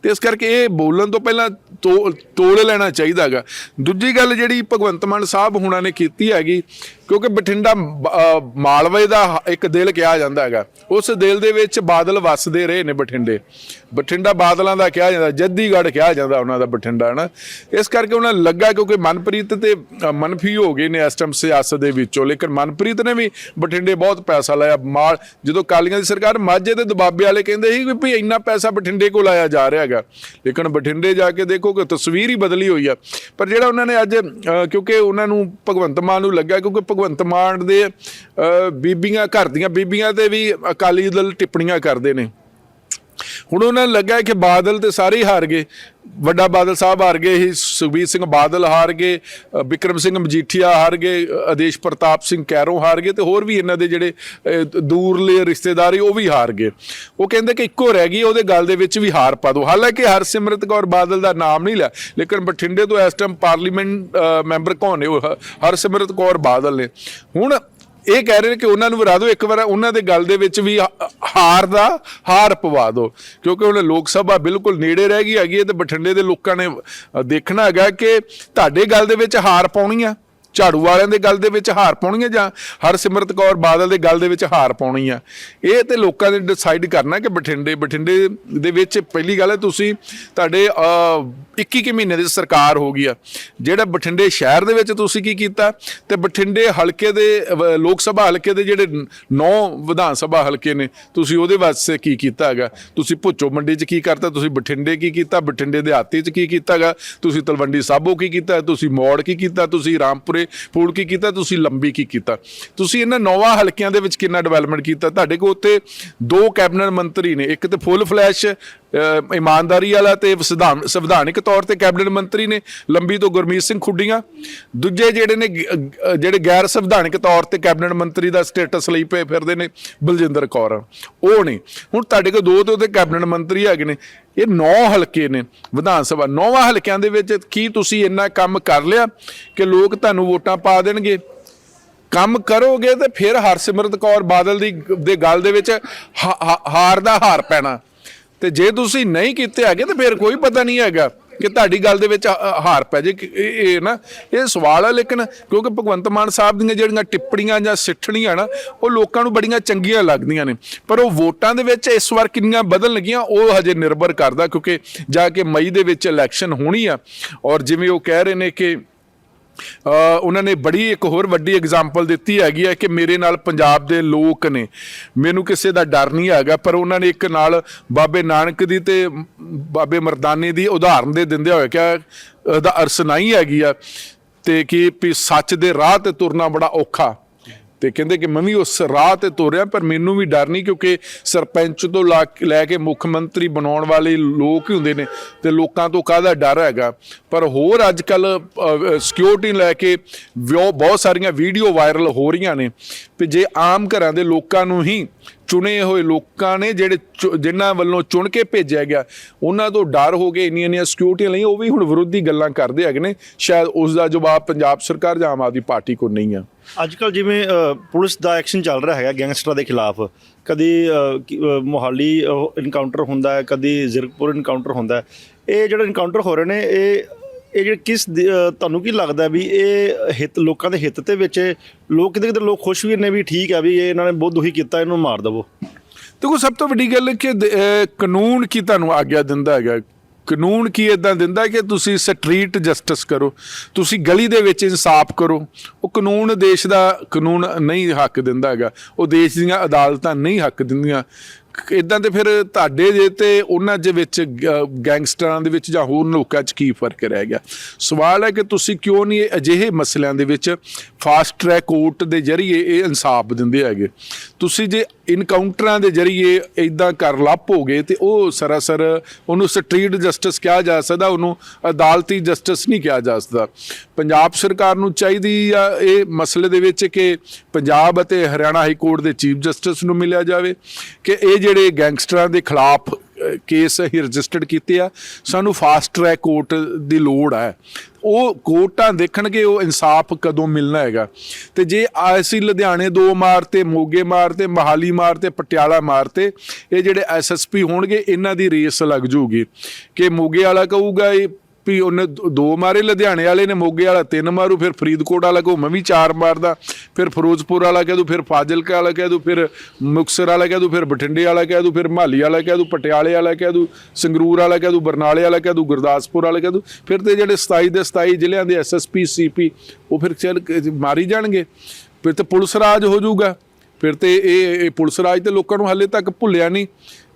ਤੇ ਇਸ ਕਰਕੇ ਇਹ ਬੋਲਣ ਤੋਂ ਪਹਿਲਾਂ ਤੋ- ਤੋਲ ਲੈਣਾ ਚਾਹੀਦਾ ਹੈਗਾ। ਦੂਜੀ ਗੱਲ ਜਿਹੜੀ ਭਗਵੰਤ ਮਾਨ ਸਾਹਿਬ ਹੁਣਾਂ ਨੇ ਕੀਤੀ ਹੈਗੀ ਕਿਉਂਕਿ ਬਠਿੰਡਾ ਅ, ਮਾਲਵੇ ਦਾ ਇੱਕ ਦਿਲ ਕਿਹਾ ਜਾਂਦਾ ਹੈਗਾ। ਉਸ ਦਿਲ ਦੇ ਵਿੱਚ ਬਾਦਲ ਵੱਸਦੇ ਰਹੇ ਨੇ ਬਠਿੰਡੇ। ਬਠਿੰਡਾ ਬਾਦਲਾਂ ਦਾ ਕਿਹਾ ਜਾਂਦਾ ਜੱਦੀਗੜ੍ਹ ਕਿਹਾ ਜਾਂਦਾ ਉਹਨਾਂ ਦਾ ਬਠਿੰਡਾ ਹਨਾ। ਇਸ ਕਰਕੇ ਉਹਨਾਂ ਨੂੰ ਲੱਗਾ ਕਿਉਂਕਿ ਮਨਪ੍ਰੀਤ ਤੇ ਅ, ਮਨਫੀ ਹੋ ਗਏ ਨੇ ਇਸ ਟਾਈਮ ਸਿਆਸਤ ਦੇ ਵਿੱਚੋਂ। ਲੇਕਿਨ ਮਨਪ੍ਰੀਤ ਨੇ ਵੀ ਬਠਿੰਡੇ ਬਹੁਤ ਪੈਸਾ ਲਾਇਆ। ਮਾਲ ਜਦੋਂ ਕਾਲੀਆਂ ਦੀ ਸਰਕਾਰ ਮਾਝੇ ਤੇ ਦਬਾਬੇ ਵਾਲੇ ਕਹਿੰਦੇ ਸੀ ਕਿ ਵੀ ਇੰਨਾ ਪੈਸਾ ਬਠਿੰਡੇ ਕੋਲ ਲਾਇਆ ਜਾ ਰਿਹਾ ਹੈਗਾ। ਲੇਕਿਨ ਬਠਿੰਡੇ ਜਾ ਕੇ ਦੇਖੋ ਕਿ ਤਸਵੀਰ ਹੀ ਬਦਲੀ ਹੋਈ ਆ। ਪਰ ਜਿਹੜਾ ਉਹਨਾਂ ਨੇ ਅੱਜ ਅ, ਕਿਉਂਕਿ ਉਹਨਾਂ ਨੂੰ ਭਗਵੰਤ ਮਾਨ ਨੂੰ ਲੱਗਾ ਕਿਉਂਕਿ ਭਗਵੰਤ ਭਗਵੰਤ ਮਾਨ ਦੇ ਅ, ਬੀਬੀਆਂ ਘਰ ਦੀਆਂ ਬੀਬੀਆਂ ਤੇ ਵੀ ਅਕਾਲੀ ਦਲ ਟਿੱਪਣੀਆਂ ਕਰਦੇ ਨੇ। ਹੁਣ ਉਹਨਾਂ ਨੂੰ ਲੱਗਾ ਕਿ ਬਾਦਲ ਤੇ ਸਾਰੇ ਹੀ ਹਾਰ ਗਏ। ਵੱਡਾ ਬਾਦਲ ਸਾਹਿਬ ਹਾਰ ਗਏ ਸੀ ਸੁਖਬੀਰ ਸਿੰਘ ਬਾਦਲ ਹਾਰ ਗਏ ਅ, ਬਿਕਰਮ ਸਿੰਘ ਮਜੀਠੀਆ ਹਾਰ ਗਏ ਆਦੇਸ਼ ਪ੍ਰਤਾਪ ਸਿੰਘ ਕੈਰੋਂ ਹਾਰ ਗਏ ਤੇ ਹੋਰ ਵੀ ਇਹਨਾਂ ਦੇ ਜਿਹੜੇ ਦੂਰਲੇ ਰਿਸ਼ਤੇਦਾਰੀ ਉਹ ਵੀ ਹਾਰ ਗਏ ਉਹ ਕਹਿੰਦੇ ਕਿ ਇੱਕੋ ਰਹਿ ਗਈ ਉਹਦੇ ਗੱਲ ਦੇ ਵਿੱਚ ਵੀ ਹਾਰ ਪਾ ਦਿਓ ਹਾਲਾਂਕਿ ਹਰਸਿਮਰਤ ਕੌਰ ਬਾਦਲ ਦਾ ਨਾਮ ਨਹੀਂ ਲਿਆ ਲੇਕਿਨ ਬਠਿੰਡੇ ਤੋਂ ਇਸ ਟਾਈਮ ਪਾਰਲੀਮੈਂਟ ਮੈਂਬਰ ਕੌਣ ਨੇ? ਉਹ ਹ- ਹਰਸਿਮਰਤ ਕੌਰ ਬਾਦਲ ਨੇ। ਹੁਣ ਇਹ ਕਹਿ ਰਹੇ ਨੇ ਕਿ ਉਹਨਾਂ ਨੂੰ ਵਰਾ ਦਿਓ, ਇੱਕ ਵਾਰ ਉਹਨਾਂ ਦੇ ਗੱਲ ਦੇ ਵਿੱਚ ਵੀ ਹਾਰ ਦਾ, ਹਾਰ ਪਵਾ ਦਿਓ। ਕਿਉਂਕਿ ਹੁਣ ਲੋਕ ਸਭਾ ਬਿਲਕੁਲ ਨੇੜੇ ਰਹਿ ਗਈ ਹੈਗੀ ਹੈ ਤੇ ਬਠਿੰਡੇ ਦੇ ਲੋਕਾਂ ਨੇ ਦੇਖਣਾ ਹੈਗਾ ਕਿ ਤੁਹਾਡੇ ਗੱਲ ਦੇ ਵਿੱਚ ਹਾਰ ਪਾਉਣੀ ਆ। ਝਾੜੂ ਵਾਲਿਆਂ ਦੇ ਗੱਲ ਦੇ ਵਿੱਚ ਹਾਰ ਪਾਉਣੀ ਆ ਜਾਂ ਹਰਸਿਮਰਤ ਕੌਰ ਬਾਦਲ ਦੇ ਗੱਲ ਦੇ ਵਿੱਚ ਹਾਰ ਪਾਉਣੀ ਆ? ਇਹ ਤੇ ਲੋਕਾਂ ਨੇ ਡਿਸਾਈਡ ਕਰਨਾ ਕਿ ਬਠਿੰਡੇ ਬਠਿੰਡੇ ਦੇ ਵਿੱਚ ਪਹਿਲੀ ਗੱਲ ਹੈ ਤੁਸੀਂ ਤੁਹਾਡੇ ਅ, 21 ਕੁ ਮਹੀਨੇ ਦੀ ਸਰਕਾਰ ਹੋ ਗਈ ਆ। ਜਿਹੜਾ ਬਠਿੰਡੇ ਸ਼ਹਿਰ ਦੇ ਵਿੱਚ ਤੁਸੀਂ ਕੀ ਕੀਤਾ? ਤੇ ਬਠਿੰਡੇ ਹਲਕੇ ਦੇ ਲੋਕ ਸਭਾ ਹਲਕੇ ਦੇ ਜਿਹੜੇ 9 ਵਿਧਾਨ ਸਭਾ ਹਲਕੇ ਨੇ ਤੁਸੀਂ ਉਹਦੇ ਵਾਸਤੇ ਕੀ ਕੀਤਾ ਹੈਗਾ? ਤੁਸੀਂ ਭੁੱਚੋ ਮੰਡੀ 'ਚ ਕੀ ਕਰਤਾ? ਤੁਸੀਂ ਬਠਿੰਡੇ ਕੀ ਕੀਤਾ? ਬਠਿੰਡੇ ਦੇ ਦਿਹਾਤੀ 'ਚ ਕੀ ਕੀਤਾ ਹੈਗਾ? ਤੁਸੀਂ ਤਲਵੰਡੀ ਸਾਬੋ ਕੀ ਕੀਤਾ? ਤੁਸੀਂ ਮੌੜ ਕੀ ਕੀਤਾ? ਤੁਸੀਂ ਰਾਮਪੁਰੇ ਫੂਲ ਕੀ ਕੀਤਾ, ਤੁਸੀਂ ਲੰਬੀ ਕੀ ਕੀਤਾ। ਤੁਸੀਂ ਇਹਨਾਂ ਨੌਵਾਂ ਹਲਕਿਆਂ ਦੇ ਵਿੱਚ ਕਿੰਨਾ ਡਿਵੈਲਪਮੈਂਟ ਕੀਤਾ? ਤੁਹਾਡੇ ਕੋਲ ਉੱਤੇ ਦੋ ਕੈਬਨਿਟ ਮੰਤਰੀ ਨੇ, ਇੱਕ ਤੇ ਫੁੱਲ ਫਲੈਸ਼ ਇਮਾਨਦਾਰੀ ਵਾਲਾ ਤੇ ਸੰਵਿਧਾਨ ਸੰਵਿਧਾਨਿਕ ਤੌਰ ਤੇ ਕੈਬਨਿਟ ਮੰਤਰੀ ਨੇ, ਲੰਬੀ ਤੋਂ ਗੁਰਮੀਤ ਸਿੰਘ ਖੁੱਡੀਆਂ। ਦੂਜੇ ਜਿਹੜੇ ਨੇ ਜਿਹੜੇ ਗੈਰ ਸੰਵਿਧਾਨਿਕ ਤੌਰ ਤੇ ਕੈਬਨਿਟ ਮੰਤਰੀ ਦਾ ਸਟੇਟਸ ਲਈ ਪਏ ਫਿਰਦੇ ਨੇ, ਬਲਜਿੰਦਰ ਕੌਰ। ਉਹ ਨੇ। ਹੁਣ ਤੁਹਾਡੇ ਕੋਲ ਦੋ ਤੋਂ ਤੇ ਕੈਬਨਿਟ ਮੰਤਰੀ ਹੈਗੇ ਨੇ। ਇਹ ਨੌ ਹਲਕੇ ਨੇ ਵਿਧਾਨ ਸਭਾ। ਨੌਵਾਂ ਹਲਕਿਆਂ ਦੇ ਵਿੱਚ ਕੀ ਤੁਸੀਂ ਇੰਨਾ ਕੰਮ ਕਰ ਲਿਆ ਕਿ ਲੋਕ ਤੁਹਾਨੂੰ ਵੋਟਾਂ ਪਾ ਦੇਣਗੇ? ਕੰਮ ਕਰੋਗੇ ਤੇ ਫਿਰ ਹਰਸਿਮਰਤ ਕੌਰ ਬਾਦਲ ਦੀ ਦੇ ਗੱਲ ਦੇ ਵਿੱਚ ਹਾਰ ਦਾ ਹਾਰ ਪੈਣਾ। ਤੇ ਜੇ ਤੁਸੀਂ ਨਹੀਂ ਕੀਤੇ ਹੈਗੇ ਤੇ ਫਿਰ ਕੋਈ ਪਤਾ ਨਹੀਂ ਹੈਗਾ। ਕਿ ਤੁਹਾਡੀ ਗੱਲ ਦੇ ਵਿੱਚ ਹਾ- ਹਾਰ ਪੈ ਜੇ ਕਿ ਇਹ ਨਾ, ਇਹ ਸਵਾਲ ਹੈ ਲੇਕਿਨ ਕਿਉਂਕਿ ਭਗਵੰਤ ਮਾਨ ਸਾਹਿਬ ਦੀਆਂ ਜਿਹੜੀਆਂ ਟਿੱਪਣੀਆਂ ਜਾਂ ਸਿੱਠਣੀਆਂ ਨਾ, ਉਹ ਲੋਕਾਂ ਨੂੰ ਬੜੀਆਂ ਚੰਗੀਆਂ ਲੱਗਦੀਆਂ ਨੇ। ਪਰ ਉਹ ਵੋਟਾਂ ਦੇ ਵਿੱਚ ਇਸ ਵਾਰ ਕਿੰਨੀਆਂ ਬਦਲ ਲੱਗੀਆਂ, ਉਹ ਹਜੇ ਨਿਰਭਰ ਕਰਦਾ ਕਿਉਂਕਿ ਜਾ ਕੇ ਮਈ ਦੇ ਵਿੱਚ ਇਲੈਕਸ਼ਨ ਹੋਣੀ ਆ। ਔਰ ਜਿਵੇਂ ਉਹ ਕਹਿ ਰਹੇ ਨੇ ਕਿ ਉਹਨਾਂ ਨੇ ਬੜੀ ਇੱਕ ਹੋਰ ਵੱਡੀ ਐਗਜ਼ਾਮਪਲ ਦਿੱਤੀ ਹੈਗੀ ਹੈ ਕਿ ਮੇਰੇ ਨਾਲ ਪੰਜਾਬ ਦੇ ਲੋਕ ਨੇ। ਮੈਨੂੰ ਕਿਸੇ ਦਾ ਡਰ ਨਹੀਂ ਹੈਗਾ, ਪਰ ਉਹਨਾਂ ਨੇ ਇੱਕ ਨਾਲ ਬਾਬੇ ਨਾਨਕ ਦੀ ਤੇ ਬਾਬੇ ਮਰਦਾਨੇ ਦੀ ਉਦਾਹਰਨ ਦੇ ਦਿੰਦੇ ਹੋਏ ਕਿ ਅਰਸ ਨਹੀਂ ਹੈਗੀ ਆ ਤੇ ਕਿ ਵੀ ਸੱਚ ਦੇ ਰਾਹ ਤੇ ਤੁਰਨਾ ਬੜਾ ਔਖਾ। ਤੇ ਕਹਿੰਦੇ ਕਿ ਮੈਂ ਵੀ ਉਸ ਰਾਹ ਤੇ ਤੁਰਿਆ, ਪਰ ਮੈਨੂੰ ਵੀ ਡਰ ਨਹੀਂ ਕਿਉਂਕਿ ਸਰਪੰਚ ਤੋਂ ਲਾ ਲੈ ਕੇ ਮੁੱਖ ਮੰਤਰੀ ਬਣਾਉਣ ਵਾਲੇ ਲੋਕ ਹੀ ਹੁੰਦੇ ਨੇ ਤੇ ਲੋਕਾਂ ਤੋਂ ਕਾਹਦਾ ਡਰ ਹੈਗਾ। ਪਰ ਹੋਰ ਅੱਜ ਕੱਲ ਸਿਕਿਉਰਿਟੀ ਲੈ ਕੇ ਵਿਓ- ਬਹੁਤ ਸਾਰੀਆਂ ਵੀਡੀਓ ਵਾਇਰਲ ਹੋ ਰਹੀਆਂ ਨੇ। ਤੇ ਜੇ ਆਮ ਘਰਾਂ ਦੇ ਲੋਕਾਂ ਨੂੰ ਹੀ ਚੁਣੇ ਹੋਏ ਲੋਕਾਂ ਨੇ ਜਿਹੜੇ ਚੁ- ਜਿਨ੍ਹਾਂ ਵੱਲੋਂ ਚੁਣ ਕੇ ਭੇਜਿਆ ਗਿਆ, ਉਹਨਾਂ ਤੋਂ ਡਰ ਹੋ ਕੇ ਇੰਨੀਆਂ ਇੰਨੀਆਂ ਸਿਕਿਉਰਿਟੀਆਂ ਲਈ ਉਹ ਵੀ ਹੁਣ ਵਿਰੋਧੀ ਗੱਲਾਂ ਕਰਦੇ ਹੈਗੇ ਨੇ, ਸ਼ਾਇਦ ਉਸ ਦਾ ਜਵਾਬ ਪੰਜਾਬ ਸਰਕਾਰ ਜਾਂ ਆਮ ਆਦਮੀ ਪਾਰਟੀ ਕੋਲ ਨਹੀਂ ਆ। ਅੱਜ ਕੱਲ ਜਿਵੇਂ ਪੁਲਿਸ ਦਾ ਐਕਸ਼ਨ ਚੱਲ ਰਿਹਾ ਹੈਗਾ ਗੈਂਗਸਟਰਾਂ ਦੇ ਖਿਲਾਫ, ਕਦੀ ਮੋਹਾਲੀ ਇਨਕਾਊਂਟਰ ਹੁੰਦਾ ਹੈ, ਕਦੀ ਜ਼ਿਰਕਪੁਰ ਇਨਕਾਊਂਟਰ ਹੁੰਦਾ ਹੈ, ਇਹ ਜਿਹੜੇ ਇਨਕਾਊਂਟਰ ਹੋ ਰਹੇ ਨੇ, ਇਹ ਇਹ ਜਿਹੜੇ ਕਿਸ ਦੀ- ਅ, ਤੁਹਾਨੂੰ ਕੀ ਲੱਗਦਾ ਵੀ ਇਹ ਹਿੱਤ ਲੋਕਾਂ ਦੇ ਹਿੱਤ ਦੇ ਵਿੱਚ ਇਹ ਲੋਕ ਕਿਤੇ ਕਿਤੇ ਲੋਕ ਖੁਸ਼ ਵੀ ਨੇ ਵੀ ਠੀਕ ਆ ਵੀ ਇਹ ਇਹਨਾਂ ਨੇ ਬਹੁਤ ਦੁਖੀ ਕੀਤਾ ਇਹਨੂੰ ਮਾਰ ਦਵੋ। ਦੇਖੋ ਸਭ ਤੋਂ ਵੱਡੀ ਗੱਲ ਹੈ ਕਿ ਦ- ਅਹ ਕਾਨੂੰਨ ਕੀ ਤੁਹਾਨੂੰ ਆਗਿਆ ਦਿੰਦਾ ਹੈਗਾ? ਕਾਨੂੰਨ ਕੀ ਇਦਾਂ ਦਿੰਦਾ ਕਿ ਤੁਸੀਂ ਸਟਰੀਟ ਜਸਟਿਸ ਕਰੋ ਤੁਸੀਂ ਗਲੀ ਦੇ ਵਿੱਚ ਇਨਸਾਫ ਕਰੋ। ਉਹ ਕਾਨੂੰਨ ਦੇਸ਼ ਦਾ ਕਾਨੂੰਨ ਨਹੀਂ ਹੱਕ ਦਿੰਦਾ ਹੈਗਾ। ਉਹ ਦੇਸ਼ ਦੀਆਂ ਅਦਾਲਤਾਂ ਨਹੀਂ ਹੱਕ ਦਿੰਦੀਆਂ। ਇਦਾਂ ਤੇ ਫਿਰ ਤੁਹਾਡੇ ਜੇ ਤੇ ਉਹਨਾਂ ਦੇ ਵਿੱਚ ਗੈਂਗਸਟਰਾਂ ਦੇ ਵਿੱਚ ਜਾਂ ਹੋਰ ਲੋਕਾਂ 'ਚ ਕੀ ਫ਼ਰਕ ਰਹਿ ਗਿਆ? ਸਵਾਲ ਹੈ ਕਿ ਤੁਸੀਂ ਕਿਉਂ ਨਹੀਂ ਇਹ ਅਜਿਹੇ ਮਸਲਿਆਂ ਦੇ ਵਿੱਚ ਫਾਸਟ ਟਰੈਕ ਕੋਰਟ ਦੇ ਜ਼ਰੀਏ ਇਹ ਇਨਸਾਫ ਦਿੰਦੇ ਹੈਗੇ? ਤੁਸੀਂ ਜੇ ਇਨਕਾਊਂਟਰਾਂ ਦੇ ਜ਼ਰੀਏ ਇਦਾਂ ਕਰ ਗਏ ਤੇ ਉਹ ਸਰਾਸਰ ਉਹਨੂੰ ਸਟਰੀਟ ਜਸਟਿਸ ਕਿਹਾ ਜਾ ਸਕਦਾ, ਉਹਨੂੰ ਅਦਾਲਤੀ ਜਸਟਿਸ ਨਹੀਂ ਕਿਹਾ ਜਾ ਸਕਦਾ। ਪੰਜਾਬ ਸਰਕਾਰ ਨੂੰ ਚਾਹੀਦੀ ਆ ਇਹ ਮਸਲੇ ਦੇ ਵਿੱਚ ਕਿ ਪੰਜਾਬ ਅਤੇ ਹਰਿਆਣਾ ਹਾਈ ਕੋਰਟ ਦੇ ਚੀਫ ਜਸਟਿਸ ਨੂੰ ਮਿਲਿਆ ਜਾਵੇ ਕਿ ਇਹ ਜਿਹੜੇ ਗੈਂਗਸਟਰਾਂ ਦੇ ਖਿਲਾਫ ਕੇਸ ਅਸੀਂ ਰਜਿਸਟਰਡ ਕੀਤੇ ਆ। ਸਾਨੂੰ ਫਾਸਟ ਟਰੈਕ ਕੋਰਟ ਦੀ ਲੋੜ ਹੈ ਉਹ ਕੋਰਟਾਂ ਦੇਖਣਗੇ, ਉਹ ਇਨਸਾਫ ਕਦੋਂ ਮਿਲਣਾ ਹੈਗਾ। ਤੇ ਜੇ ਅਸੀਂ ਲੁਧਿਆਣੇ ਦੋ ਮਾਰਤੇ ਮੋਗੇ ਮਾਰਤੇ ਮਹਾਲੀ ਮਾਰਤੇ ਪਟਿਆਲਾ ਮਾਰਤੇ ਇਹ ਜਿਹੜੇ ਐਸਐਸਪੀ ਹੋਣਗੇ, ਇਹਨਾਂ ਦੀ ਰੇਸ ਲੱਗ ਜੂਗੀ ਕਿ ਮੋਗੇ ਵਾਲਾ ਕਹੂਗਾ, ਇਹ ਵੀ ਉਹਨੇ ਦੋ- ਦੋ ਮਾਰੇ, ਲੁਧਿਆਣੇ ਵਾਲੇ ਨੇ, ਮੋਗੇ ਵਾਲਾ ਤਿੰਨ ਮਾਰੂ, ਫਿਰ ਫਰੀਦਕੋਟ ਵਾਲਾ ਕਹੂ, ਮੈਂ ਵੀ ਚਾਰ ਮਾਰਦਾ। ਫਿਰ ਫਿਰੋਜ਼ਪੁਰ ਵਾਲਾ ਕਹਿ ਦੂ, ਫਿਰ ਫਾਜ਼ਿਲਕਾ ਵਾਲਾ ਕਹਿ ਦੂ, ਫਿਰ ਮੁਕਤਸਰ ਵਾਲਾ ਕਹਿ ਦੂ, ਫਿਰ ਬਠਿੰਡੇ ਵਾਲਾ ਕਹਿ ਦੂ, ਫਿਰ ਮਹਾਲੀ ਵਾਲਾ ਕਹਿ ਦੂ, ਪਟਿਆਲੇ ਵਾਲਾ ਕਹਿ ਦੂ, ਸੰਗਰੂਰ ਵਾਲਾ ਕਹਿ ਦੂ, ਬਰਨਾਲੇ ਵਾਲਾ ਕਹਿ ਦੂ, ਗੁਰਦਾਸਪੁਰ ਵਾਲਾ ਕਹਿ ਦੂ। ਫਿਰ ਤੇ ਜਿਹੜੇ 27 ਦੇ 27 ਜ਼ਿਲ੍ਹਿਆਂ ਦੇ ਐਸਐਸਪੀ ਸੀਪੀ ਉਹ ਫਿਰ ਚੱਲ ਮਾਰੀ ਜਾਣਗੇ। ਫਿਰ ਤੇ ਪੁਲਿਸ ਰਾਜ ਹੋ ਜਾਊਗਾ। ਫਿਰ ਤੇ ਇਹ ਇਹ ਪੁਲਿਸ ਰਾਜ ਤੇ ਲੋਕਾਂ ਨੂੰ ਹਾਲੇ ਤੱਕ ਭੁੱਲਿਆ ਨਹੀਂ।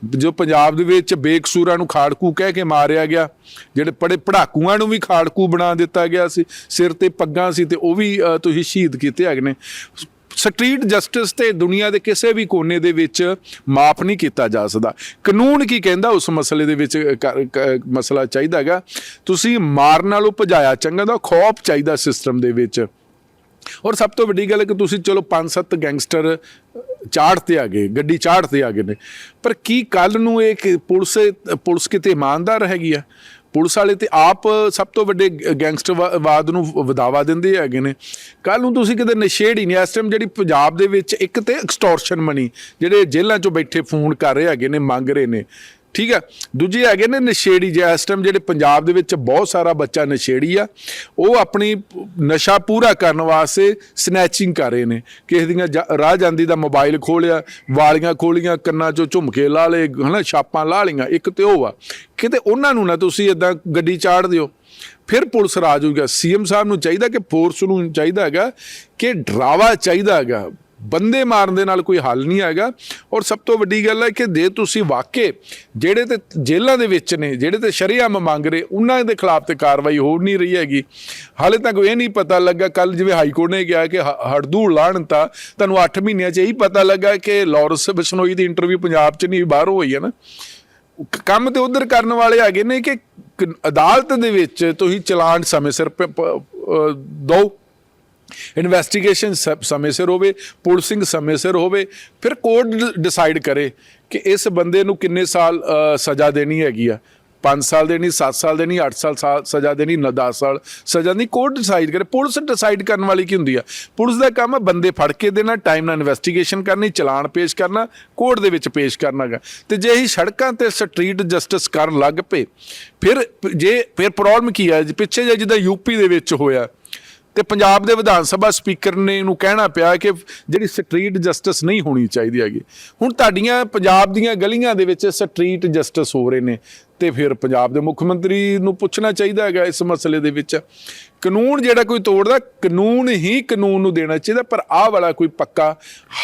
ਜੋ ਪੰਜਾਬ ਦੇ ਵਿੱਚ ਬੇਕਸੂਰਾਂ ਨੂੰ ਖਾੜਕੂ ਕਹਿ ਕੇ ਮਾਰਿਆ ਗਿਆ, ਜਿਹੜੇ ਪੜੇ ਪੜਾਕੂਆਂ ਨੂੰ ਵੀ ਖਾੜਕੂ ਬਣਾ ਦਿੱਤਾ ਗਿਆ ਸੀ, ਸਿਰ ਤੇ ਪੱਗਾਂ ਸੀ ਤੇ ਉਹ ਵੀ ਤੁਸੀਂ ਸ਼ਹੀਦ ਕੀਤੇ ਹੈਗੇ ਨੇ। ਸਟਰੀਟ ਜਸਟਿਸ ਤੇ ਦੁਨੀਆ ਦੇ ਕਿਸੇ ਵੀ ਕੋਨੇ ਦੇ ਵਿੱਚ ਮਾਫ ਨਹੀਂ ਕੀਤਾ ਜਾ ਸਕਦਾ। ਕਾਨੂੰਨ ਕੀ ਕਹਿੰਦਾ ਉਸ ਮਸਲੇ ਦੇ ਵਿੱਚ ਕ- ਮਸਲਾ ਚਾਹੀਦਾ ਹੈਗਾ। ਤੁਸੀਂ ਮਾਰਨ ਨਾਲੋਂ ਭਜਾਇਆ, ਚੰਗਾ ਦਾ ਖੌਫ ਚਾਹੀਦਾ ਸਿਸਟਮ ਦੇ ਵਿੱਚ। ਔਰ ਸਭ ਤੋਂ ਵੱਡੀ ਗੱਲ ਹੈ ਕਿ ਤੁਸੀਂ ਚਲੋ ਪੰਜ ਸੱਤ ਗੈਂਗਸਟਰ ਚਾੜ ਤੇ ਆ ਗਏ, ਗੱਡੀ ਚਾੜ ਤੇ ਆ ਗਏ ਨੇ। ਪਰ ਕੀ ਕੱਲ ਨੂੰ ਇਹ ਕਿ ਪੁਲਿਸ ਪੁਲਿਸ ਕਿਤੇ ਇਮਾਨਦਾਰ ਹੈਗੀ ਆ? ਪੁਲਿਸ ਵਾਲੇ ਤੇ ਆਪ ਸਭ ਤੋਂ ਵੱਡੇ ਗੈਂਗਸਟਰਵਾਦ ਨੂੰ ਵਧਾਵਾ ਦਿੰਦੇ ਹੈਗੇ ਨੇ। ਕੱਲ ਨੂੰ ਤੁਸੀਂ ਕਿਤੇ ਨਸ਼ੇੜ ਹੀ ਨਹੀਂ, ਇਸ ਟਾਈਮ ਜਿਹੜੀ ਪੰਜਾਬ ਦੇ ਵਿੱਚ ਇੱਕ ਤੇ ਐਕਸਟੋਰਸ਼ਨ ਮਨੀ ਜਿਹੜੇ ਜੇਲ੍ਹਾਂ 'ਚੋਂ ਬੈਠੇ ਫੋਨ ਕਰ ਰਹੇ ਹੈਗੇ ਨੇ, ਮੰਗ ਰਹੇ ਨੇ। ਠੀਕ ਆ। ਦੂਜੀ ਹੈਗੇ ਨੇ ਨਸ਼ੇੜੀ ਜੇ, ਇਸ ਟਾਈਮ ਜਿਹੜੇ ਪੰਜਾਬ ਦੇ ਵਿੱਚ ਬਹੁਤ ਸਾਰਾ ਬੱਚਾ ਨਸ਼ੇੜੀ ਆ, ਉਹ ਆਪਣੀ ਨਸ਼ਾ ਪੂਰਾ ਕਰਨ ਵਾਸਤੇ ਸਨੈਚਿੰਗ ਕਰ ਰਹੇ ਨੇ। ਕਿਸੇ ਦੀਆਂ ਜਾ- ਰਾਹ ਜਾਂਦੀ ਦਾ ਮੋਬਾਈਲ ਖੋਲਿਆ, ਵਾਲੀਆਂ ਖੋਲੀਆਂ, ਕੰਨਾਂ 'ਚੋਂ ਝੁਮਕੇ ਲਾ ਲਏ, ਹਨਾ, ਛਾਪਾਂ ਲਾ ਲਈਆਂ, ਇੱਕ ਤੇ ਉਹ ਆ। ਕਿਤੇ ਉਹਨਾਂ ਨੂੰ ਨਾ ਤੁਸੀਂ ਇਦਾਂ ਗੱਡੀ ਚਾੜ ਦਿਓ। ਫਿਰ ਪੁਲਿਸ ਰਾਜ ਹੋਊਗਾ। ਸੀਐਮ ਸਾਹਿਬ ਨੂੰ ਚਾਹੀਦਾ ਕਿ ਫੋਰਸ ਨੂੰ ਚਾਹੀਦਾ ਹੈਗਾ ਕਿ ਡਰਾਵਾ ਚਾਹੀਦਾ ਹੈਗਾ। ਬੰਦੇ ਮਾਰਨ ਦੇ ਨਾਲ ਕੋਈ ਹੱਲ ਨਹੀਂ ਹੈਗਾ। ਔਰ ਸਭ ਤੋਂ ਵੱਡੀ ਗੱਲ ਹੈ ਕਿ ਜੇ ਤੁਸੀਂ ਵਾਕੇ ਜਿਹੜੇ ਤੇ ਜੇਲ੍ਹਾਂ ਦੇ ਵਿੱਚ ਨੇ, ਜਿਹੜੇ ਤੇ ਸ਼ਰੀਆਮ ਮੰਗ ਰਹੇ, ਉਹਨਾਂ ਦੇ ਖਿਲਾਫ ਤੇ ਕਾਰਵਾਈ ਹੋ ਨਹੀਂ ਰਹੀ ਹੈਗੀ। ਹਾਲੇ ਤੱਕ ਇਹ ਨਹੀਂ ਪਤਾ ਲੱਗਾ ਕੱਲ ਜਿਵੇਂ ਹਾਈ ਕੋਰਟ ਨੇ ਕਿਹਾ ਕਿ ਹੜਦੂ ਹੜਦੂੜ ਤਾਂ ਤੁਹਾਨੂੰ 8 ਮਹੀਨਿਆਂ 'ਚ ਇਹੀ ਪਤਾ ਲੱਗਾ ਕਿ ਲਾਰੈਂਸ ਬਿਸ਼ਨੋਈ ਦੀ ਇੰਟਰਵਿਊ ਪੰਜਾਬ 'ਚ ਨਹੀਂ ਬਾਹਰੋਂ ਹੋਈ ਹੈ ਨਾ। ਕੰਮ ਤੇ ਉਧਰ ਕਰਨ ਵਾਲੇ ਹੈਗੇ ਨੇ ਕਿ ਅਦਾਲਤ ਦੇ ਵਿੱਚ ਤੁਸੀਂ ਚਲਾਨ ਸਮੇਂ ਸਿਰ ਪ- ਇਨਵੈਸਟੀਗੇਸ਼ਨ ਸਮੇਂ ਸਿਰ ਹੋਵੇ, ਪੁਲਿਸਿੰਗ ਸਮੇਂ ਸਿਰ ਹੋਵੇ, ਫਿਰ ਕੋਰਟ ਡਿਸਾਈਡ ਕਰੇ ਕਿ ਇਸ ਬੰਦੇ ਨੂੰ ਕਿੰਨੇ ਸਾਲ ਸਜ਼ਾ ਦੇਣੀ ਹੈਗੀ ਆ। 5 ਸਾਲ ਦੇਣੀ 7 ਸਾਲ ਦੇਣੀ 8 ਸਾਲ ਸਾ- ਸਜ਼ਾ ਦੇਣੀ, ਨਾ 10 ਸਾਲ ਸਜ਼ਾ ਨਹੀਂ ਕੋਰਟ ਡਿਸਾਈਡ ਕਰੇ। ਪੁਲਿਸ ਡਿਸਾਈਡ ਕਰਨ ਵਾਲੀ ਕੀ ਹੁੰਦੀ ਆ? ਪੁਲਿਸ ਦਾ ਕੰਮ ਹੈ ਬੰਦੇ ਫੜ ਕੇ ਦੇਣਾ ਟਾਈਮ ਨਾਲ ਇਨਵੈਸਟੀਗੇਸ਼ਨ ਕਰਨੀ, ਚਲਾਨ ਪੇਸ਼ ਕਰਨਾ, ਕੋਰਟ ਦੇ ਵਿੱਚ ਪੇਸ਼ ਕਰਨਾਗਾ ਤੇ ਜੇ ਅਸੀਂ ਸੜਕਾਂ ਤੇ ਸਟਰੀਟ ਜਸਟਿਸ ਕਰਨ ਲੱਗ ਪਏ, ਫਿਰ ਜੇ, ਫਿਰ ਪ੍ਰੋਬਲਮ ਕੀ ਹੈ ਪਿੱਛੇ ਜੇ ਜਿੱਦਾਂ ਯੂਪੀ ਦੇ ਵਿੱਚ ਹੋਇਆ ਤੇ ਪੰਜਾਬ ਦੇ ਵਿਧਾਨ ਸਭਾ ਸਪੀਕਰ ਨੇ ਇਹਨੂੰ ਕਹਿਣਾ ਪਿਆ ਕਿ ਜਿਹੜੀ ਸਟਰੀਟ ਜਸਟਿਸ ਨਹੀਂ ਹੋਣੀ ਚਾਹੀਦੀ ਹੈਗੀ। ਹੁਣ ਤੁਹਾਡੀਆਂ ਪੰਜਾਬ ਦੀਆਂ ਗਲੀਆਂ ਦੇ ਵਿੱਚ ਸਟਰੀਟ ਜਸਟਿਸ ਹੋ ਰਹੇ ਨੇ ਤੇ ਫਿਰ ਪੰਜਾਬ ਦੇ ਮੁੱਖ ਮੰਤਰੀ ਨੂੰ ਪੁੱਛਣਾ ਚਾਹੀਦਾ ਹੈਗਾ ਇਸ ਮਸਲੇ ਦੇ ਵਿੱਚ ਕਾਨੂੰਨ ਜਿਹੜਾ ਕੋਈ ਤੋੜਦਾ, ਕਾਨੂੰਨ ਹੀ ਕਾਨੂੰਨ ਨੂੰ ਦੇਣਾ ਚਾਹੀਦਾ, ਪਰ ਆਹ ਵਾਲਾ ਕੋਈ ਪੱਕਾ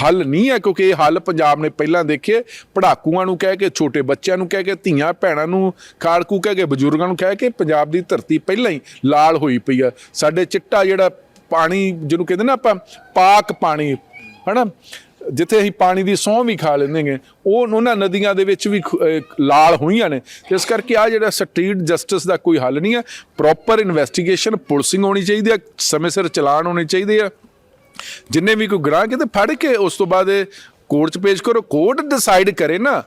ਹੱਲ ਨਹੀਂ ਹੈ, ਕਿਉਂਕਿ ਇਹ ਹੱਲ ਪੰਜਾਬ ਨੇ ਪਹਿਲਾਂ ਦੇਖੇ, ਪੜਾਕੂਆਂ ਨੂੰ ਕਹਿ ਕੇ, ਛੋਟੇ ਬੱਚਿਆਂ ਨੂੰ ਕਹਿ ਕੇ, ਧੀਆਂ ਭੈਣਾਂ ਨੂੰ ਕਾੜਕੂ ਕਹਿ ਕੇ, ਬਜ਼ੁਰਗਾਂ ਨੂੰ ਕਹਿ ਕੇ, ਪੰਜਾਬ ਦੀ ਧਰਤੀ ਪਹਿਲਾਂ ਹੀ ਲਾਲ ਹੋਈ ਪਈ ਆ। ਸਾਡੇ ਚਿੱਟਾ ਜਿਹੜਾ ਪਾਣੀ ਜਿਹਨੂੰ ਕਹਿੰਦੇ ਨਾ ਆਪਾਂ, ਪਾਕ ਪਾਣੀ, ਹਨਾ? ਜਿੱਥੇ ਅਸੀਂ ਪਾਣੀ ਦੀ ਸੌਂ ਵੀ ਖਾ ਲੈਂਦੇਗੇ ਉਹ ਉਹਨਾਂ ਨਦੀਆਂ ਦੇ ਵਿੱਚ ਵੀ ਖ- ਲਾਲ ਹੋਈਆਂ ਨੇ। ਤੇ ਇਸ ਕਰਕੇ ਆ ਜਿਹੜਾ ਸਟਰੀਟ ਜਸਟਿਸ ਦਾ ਕੋਈ ਹੱਲ ਨਹੀਂ ਹੈ। ਪ੍ਰੋਪਰ ਇਨਵੈਸਟੀਗੇਸ਼ਨ ਪੁਲਿਸਿੰਗ ਹੋਣੀ ਚਾਹੀਦੀ ਹੈ, ਸਮੇਂ ਸਿਰ ਚਲਾਨ ਹੋਣੇ ਚਾਹੀਦੇ ਆ। ਜਿੰਨੇ ਵੀ ਕੋਈ ਗੁਨਾਹ ਕਿਤੇ ਫੜ ਕੇ ਉਸ ਤੋਂ ਬਾਅਦ ਕੋਰਟ 'ਚ ਪੇਸ਼ ਕਰੋ, ਕੋਰਟ ਡਿਸਾਈਡ ਕਰੇ ਨਾ।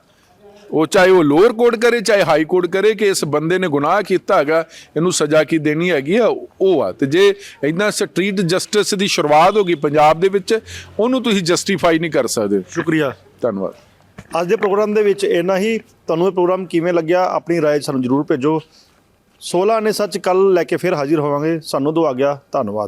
ਉਹ ਚਾਹੇ ਉਹ ਲੋਅਰ ਕੋਰਟ ਕਰੇ ਚਾਹੇ ਹਾਈ ਕੋਰਟ ਕਰੇ ਕਿ ਇਸ ਬੰਦੇ ਨੇ ਗੁਨਾਹ ਕੀਤਾ ਹੈਗਾ ਇਹਨੂੰ ਸਜ਼ਾ ਕੀ ਦੇਣੀ ਹੈਗੀ ਆ ਉਹ ਆ ਤੇ ਜੇ ਇਦਾਂ ਸਟਰੀਟ ਜਸਟਿਸ ਦੀ ਸ਼ੁਰੂਆਤ ਹੋ ਗਈ ਪੰਜਾਬ ਦੇ ਵਿੱਚ ਉਹਨੂੰ ਤੁਸੀਂ ਜਸਟੀਫਾਈ ਨਹੀਂ ਕਰ ਸਕਦੇ ਸ਼ੁਕਰੀਆ ਧੰਨਵਾਦ ਅੱਜ ਦੇ ਪ੍ਰੋਗਰਾਮ ਦੇ ਵਿੱਚ ਇੰਨਾ ਹੀ ਤੁਹਾਨੂੰ ਇਹ ਪ੍ਰੋਗਰਾਮ ਕਿਵੇਂ ਲੱਗਿਆ ਆਪਣੀ رائے ਸਾਨੂੰ ਜਰੂਰ ਭੇਜੋ 16 ਨੇ ਸੱਚ ਕੱਲ ਲੈ ਕੇ ਫਿਰ ਹਾਜ਼ਰ ਹੋਵਾਂਗੇ ਸਾਨੂੰ ਦੋ ਆ ਗਿਆ ਧੰਨਵਾਦ